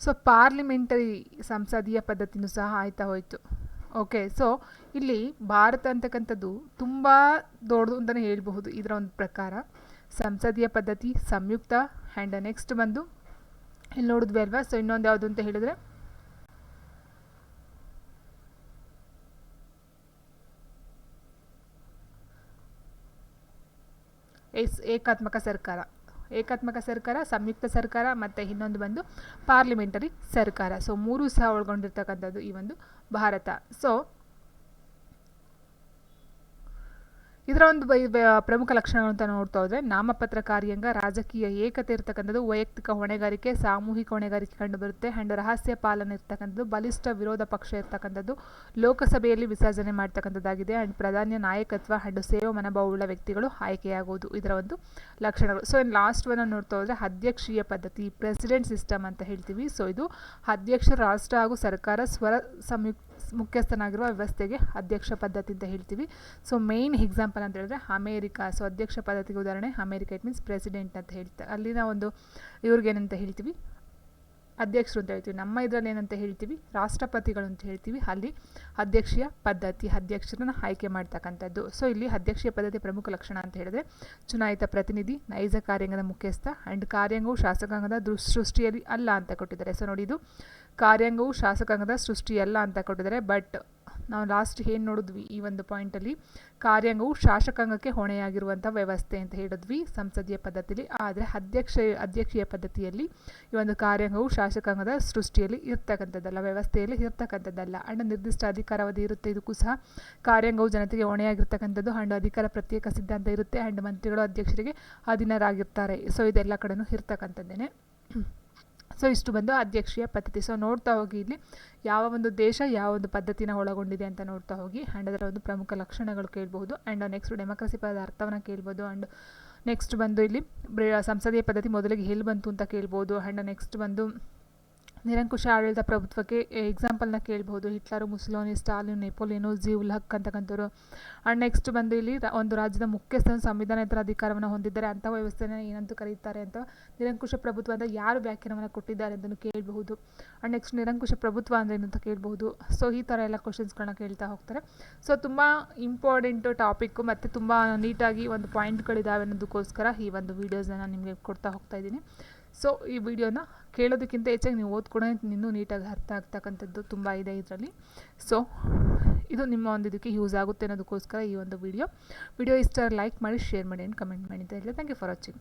ಸೊ ಪಾರ್ಲಿಮೆಂಟರಿ ಸಂಸದೀಯ ಪದ್ಧತಿನೂ ಸಹ ಆಯ್ತಾ ಹೋಯಿತು. ಓಕೆ ಸೊ ಇಲ್ಲಿ ಭಾರತ ಅಂತಕ್ಕಂಥದ್ದು ತುಂಬ ದೊಡ್ಡದು ಅಂತಲೇ ಹೇಳಬಹುದು ಇದರ ಒಂದು ಪ್ರಕಾರ. ಸಂಸದೀಯ ಪದ್ಧತಿ, ಸಂಯುಕ್ತ ಆ್ಯಂಡ್ ನೆಕ್ಸ್ಟ್ ಬಂದು, ಇಲ್ಲಿ ನೋಡಿದ್ವಿ ಅಲ್ವಾ? ಸೊ ಇನ್ನೊಂದು ಯಾವುದು ಅಂತ ಹೇಳಿದ್ರೆ ಎಸ್ ಏಕಾತ್ಮಕ ಸರ್ಕಾರ. ಏಕಾತ್ಮಕ ಸರ್ಕಾರ, ಸಂಯುಕ್ತ ಸರ್ಕಾರ ಮತ್ತು ಇನ್ನೊಂದು ಬಂದು ಪಾರ್ಲಿಮೆಂಟರಿ ಸರ್ಕಾರ. ಸೊ ಮೂರು ಸಹ ಒಳಗೊಂಡಿರ್ತಕ್ಕಂಥದ್ದು ಈ ಒಂದು ಭಾರತ. ಸೊ ಇದರ ಒಂದು ಪ್ರಮುಖ ಲಕ್ಷಣಗಳು ಅಂತ ನೋಡ್ತಾ ಹೋದರೆ ನಾಮಪತ್ರ ಕಾರ್ಯಾಂಗ ರಾಜಕೀಯ ಏಕತೆ ಇರ್ತಕ್ಕಂಥದ್ದು, ವೈಯಕ್ತಿಕ ಹೊಣೆಗಾರಿಕೆ, ಸಾಮೂಹಿಕ ಹೊಣೆಗಾರಿಕೆ ಕಂಡುಬರುತ್ತೆ ಆ್ಯಂಡ್ ರಹಸ್ಯ ಪಾಲನೆ ಇರ್ತಕ್ಕಂಥದ್ದು, ಬಲಿಷ್ಠ ವಿರೋಧ ಪಕ್ಷ ಇರ್ತಕ್ಕಂಥದ್ದು, ಲೋಕಸಭೆಯಲ್ಲಿ ವಿಸರ್ಜನೆ ಮಾಡ್ತಕ್ಕಂಥದ್ದಾಗಿದೆ. ಆ್ಯಂಡ್ ಪ್ರಧಾನ ನಾಯಕತ್ವ ಆ್ಯಂಡ್ ಸೇವಾ ಮನೋಭಾವವುಳ್ಳ ವ್ಯಕ್ತಿಗಳು ಆಯ್ಕೆಯಾಗುವುದು ಇದರ ಒಂದು ಲಕ್ಷಣಗಳು. ಸೊ ಇನ್ನು ಲಾಸ್ಟ್ ಒನ್ ನೋಡ್ತಾ ಹೋದರೆ ಅಧ್ಯಕ್ಷೀಯ ಪದ್ಧತಿ ಪ್ರೆಸಿಡೆಂಟ್ ಸಿಸ್ಟಮ್ ಅಂತ ಹೇಳ್ತೀವಿ. ಸೊ ಇದು ಅಧ್ಯಕ್ಷ ರಾಷ್ಟ್ರ ಹಾಗೂ ಸರ್ಕಾರ ಸ್ವರ ಸಂಯುಕ್ತ ಮುಖ್ಯಸ್ಥನಾಗಿರುವ ವ್ಯವಸ್ಥೆಗೆ ಅಧ್ಯಕ್ಷ ಪದ್ಧತಿ ಅಂತ ಹೇಳ್ತೀವಿ. ಸೊ ಮೇಯ್ನ್ ಎಕ್ಸಾಂಪಲ್ ಅಂತ ಹೇಳಿದ್ರೆ ಅಮೇರಿಕಾ. ಸೊ ಅಧ್ಯಕ್ಷ ಪದ್ಧತಿಗೆ ಉದಾಹರಣೆ, ಅಮೇರಿಕಾ ಇಟ್ ಮೀನ್ಸ್ ಪ್ರೆಸಿಡೆಂಟ್ ಅಂತ ಹೇಳ್ತಾರೆ ಅಲ್ಲಿನ ಒಂದು ಇವ್ರಿಗೇನಂತ ಹೇಳ್ತೀವಿ? ಅಧ್ಯಕ್ಷರು ಅಂತ ಹೇಳ್ತೀವಿ. ನಮ್ಮ ಇದರಲ್ಲಿ ಏನಂತ ಹೇಳ್ತೀವಿ? ರಾಷ್ಟ್ರಪತಿಗಳು ಅಂತ ಹೇಳ್ತೀವಿ. ಅಲ್ಲಿ ಅಧ್ಯಕ್ಷೀಯ ಪದ್ಧತಿ, ಅಧ್ಯಕ್ಷರನ್ನ ಆಯ್ಕೆ ಮಾಡ್ತಕ್ಕಂಥದ್ದು. ಸೊ ಇಲ್ಲಿ ಅಧ್ಯಕ್ಷೀಯ ಪದ್ಧತಿ ಪ್ರಮುಖ ಲಕ್ಷಣ ಅಂತ ಹೇಳಿದ್ರೆ ಚುನಾಯಿತ ಪ್ರತಿನಿಧಿ, ನೈಜ ಕಾರ್ಯಾಂಗದ ಮುಖ್ಯಸ್ಥ ಆ್ಯಂಡ್ ಕಾರ್ಯಾಂಗವು ಶಾಸಕಾಂಗದ ದೃ ಅಲ್ಲ ಅಂತ ಕೊಟ್ಟಿದ್ದಾರೆ. ಸೊ ನೋಡಿ ಇದು ಕಾರ್ಯಾಂಗವು ಶಾಸಕಾಂಗದ ಸೃಷ್ಟಿಯಲ್ಲ ಅಂತ ಕೊಟ್ಟಿದ್ದಾರೆ. ಬಟ್ ನಾವು ಲಾಸ್ಟ್ ಏನು ನೋಡಿದ್ವಿ ಈ ಒಂದು ಪಾಯಿಂಟಲ್ಲಿ ಕಾರ್ಯಾಂಗವು ಶಾಸಕಾಂಗಕ್ಕೆ ಹೊಣೆಯಾಗಿರುವಂಥ ವ್ಯವಸ್ಥೆ ಅಂತ ಹೇಳಿದ್ವಿ ಸಂಸದೀಯ ಪದ್ಧತಿಯಲ್ಲಿ ಆದರೆ ಅಧ್ಯಕ್ಷ, ಅಧ್ಯಕ್ಷೀಯ ಪದ್ಧತಿಯಲ್ಲಿ ಈ ಒಂದು ಕಾರ್ಯಾಂಗವು ಶಾಸಕಾಂಗದ ಸೃಷ್ಟಿಯಲ್ಲಿ ಇರ್ತಕ್ಕಂಥದ್ದಲ್ಲ, ವ್ಯವಸ್ಥೆಯಲ್ಲಿ ಇರ್ತಕ್ಕಂಥದ್ದಲ್ಲ. ಅಂಡ್ ನಿರ್ದಿಷ್ಟ ಅಧಿಕಾರಾವಧಿ ಇರುತ್ತೆ, ಇದಕ್ಕೂ ಸಹ ಕಾರ್ಯಾಂಗವು ಜನತೆಗೆ ಹೊಣೆಯಾಗಿರ್ತಕ್ಕಂಥದ್ದು. ಅಂಡ್ ಅಧಿಕಾರ ಪ್ರತ್ಯೇಕ ಸಿದ್ಧಾಂತ ಇರುತ್ತೆ. ಅಂಡ್ ಮಂತ್ರಿಗಳು ಅಧ್ಯಕ್ಷರಿಗೆ ಅಧೀನರಾಗಿರ್ತಾರೆ. ಸೊ ಇದೆಲ್ಲ ಕಡೆನೂ ಇರ್ತಕ್ಕಂಥದ್ದೇನೆ. ಸೊ ಇಷ್ಟು ಬಂದು ಅಧ್ಯಕ್ಷೀಯ ಪದ್ಧತಿ. ಸೊ ನೋಡ್ತಾ ಹೋಗಿ ಇಲ್ಲಿ ಯಾವ ಒಂದು ದೇಶ, ಯಾವ ಒಂದು ಪದ್ಧತಿನ ಒಳಗೊಂಡಿದೆ ಅಂತ ನೋಡ್ತಾ ಹೋಗಿ. ಆ್ಯಂಡ್ ಅದರ ಒಂದು ಪ್ರಮುಖ ಲಕ್ಷಣಗಳು ಕೇಳ್ಬೋದು ಆ್ಯಂಡ್ ನೆಕ್ಸ್ಟ್ ಡೆಮೋಕ್ರಸಿ ಪದದ ಅರ್ಥವನ್ನು ಕೇಳ್ಬೋದು ಆ್ಯಂಡ್ ನೆಕ್ಸ್ಟ್ ಬಂದು ಇಲ್ಲಿ ಸಂಸದೀಯ ಪದ್ಧತಿ ಮೊದಲಿಗೆ ಎಲ್ಲಿ ಬಂತು ಅಂತ ಕೇಳ್ಬೋದು ಆ್ಯಂಡ್ ನೆಕ್ಸ್ಟ್ ಬಂದು ನಿರಂಕುಶ ಆಡಳಿತ ಪ್ರಭುತ್ವಕ್ಕೆ ಎಕ್ಸಾಂಪಲ್ನ ಕೇಳ್ಬೋದು. Hitler, Mussolini, Stalin, Napoleon Ziaul Haq ಅಂತಕ್ಕಂಥವ್ರು and next ಬಂದು ಇಲ್ಲಿ ಒಂದು ರಾಜ್ಯದ ಮುಖ್ಯಸ್ಥನ ಸಂವಿಧಾನೇತರ ಅಧಿಕಾರವನ್ನು ಹೊಂದಿದ್ದಾರೆ ಅಂಥ ವ್ಯವಸ್ಥೆನ ಏನಂತ ಕರೀತಾರೆ ಅಂತ ನಿರಂಕುಶ ಪ್ರಭುತ್ವ ಅಂತ ಯಾರು ವ್ಯಾಖ್ಯಾನವನ್ನು ಕೊಟ್ಟಿದ್ದಾರೆ ಅಂತಲೂ ಕೇಳಬಹುದು. ಆ್ಯಂಡ್ ನೆಕ್ಸ್ಟ್ ನಿರಂಕುಶ ಪ್ರಭುತ್ವ ಅಂದರೆ ಏನಂತ ಕೇಳಬಹುದು. ಸೊ ಈ ಥರ ಎಲ್ಲ ಕ್ವಶನ್ಸ್ಗಳನ್ನ ಕೇಳ್ತಾ ಹೋಗ್ತಾರೆ. ಸೊ ತುಂಬ ಇಂಪಾರ್ಟೆಂಟ್ ಟಾಪಿಕ್ಕು ಮತ್ತು ತುಂಬ ನೀಟಾಗಿ ಒಂದು ಪಾಯಿಂಟ್ಗಳಿದ್ದಾವೆ ಅನ್ನೋದಕ್ಕೋಸ್ಕರ ಈ ಒಂದು ವೀಡಿಯೋಸನ್ನು ನಾನು ನಿಮಗೆ ಕೊಡ್ತಾ ಹೋಗ್ತಾ ಇದ್ದೀನಿ. ಸೊ ಈ ವಿಡಿಯೋನ ಕೇಳೋದಕ್ಕಿಂತ ಹೆಚ್ಚಾಗಿ ನೀವು ಓದ್ಕೊಡೋ ಇನ್ನೂ ನೀಟಾಗಿ ಅರ್ಥ ಆಗ್ತಕ್ಕಂಥದ್ದು ತುಂಬ ಇದೆ ಇದರಲ್ಲಿ. ಸೊ ಇದು ನಿಮ್ಮ ಒಂದು ಇದಕ್ಕೆ ಯೂಸ್ ಆಗುತ್ತೆ ಅನ್ನೋದಕ್ಕೋಸ್ಕರ ಈ ಒಂದು ವಿಡಿಯೋ. ವಿಡಿಯೋ ಇಷ್ಟ ಲೈಕ್ ಮಾಡಿ ಶೇರ್ ಮಾಡಿ ಆ್ಯಂಡ್ ಕಮೆಂಟ್ ಮಾಡಿ ಅಂತ ಹೇಳಿದೆ ಥ್ಯಾಂಕ್ ಯು ಫಾರ್ ವಾಚಿಂಗ್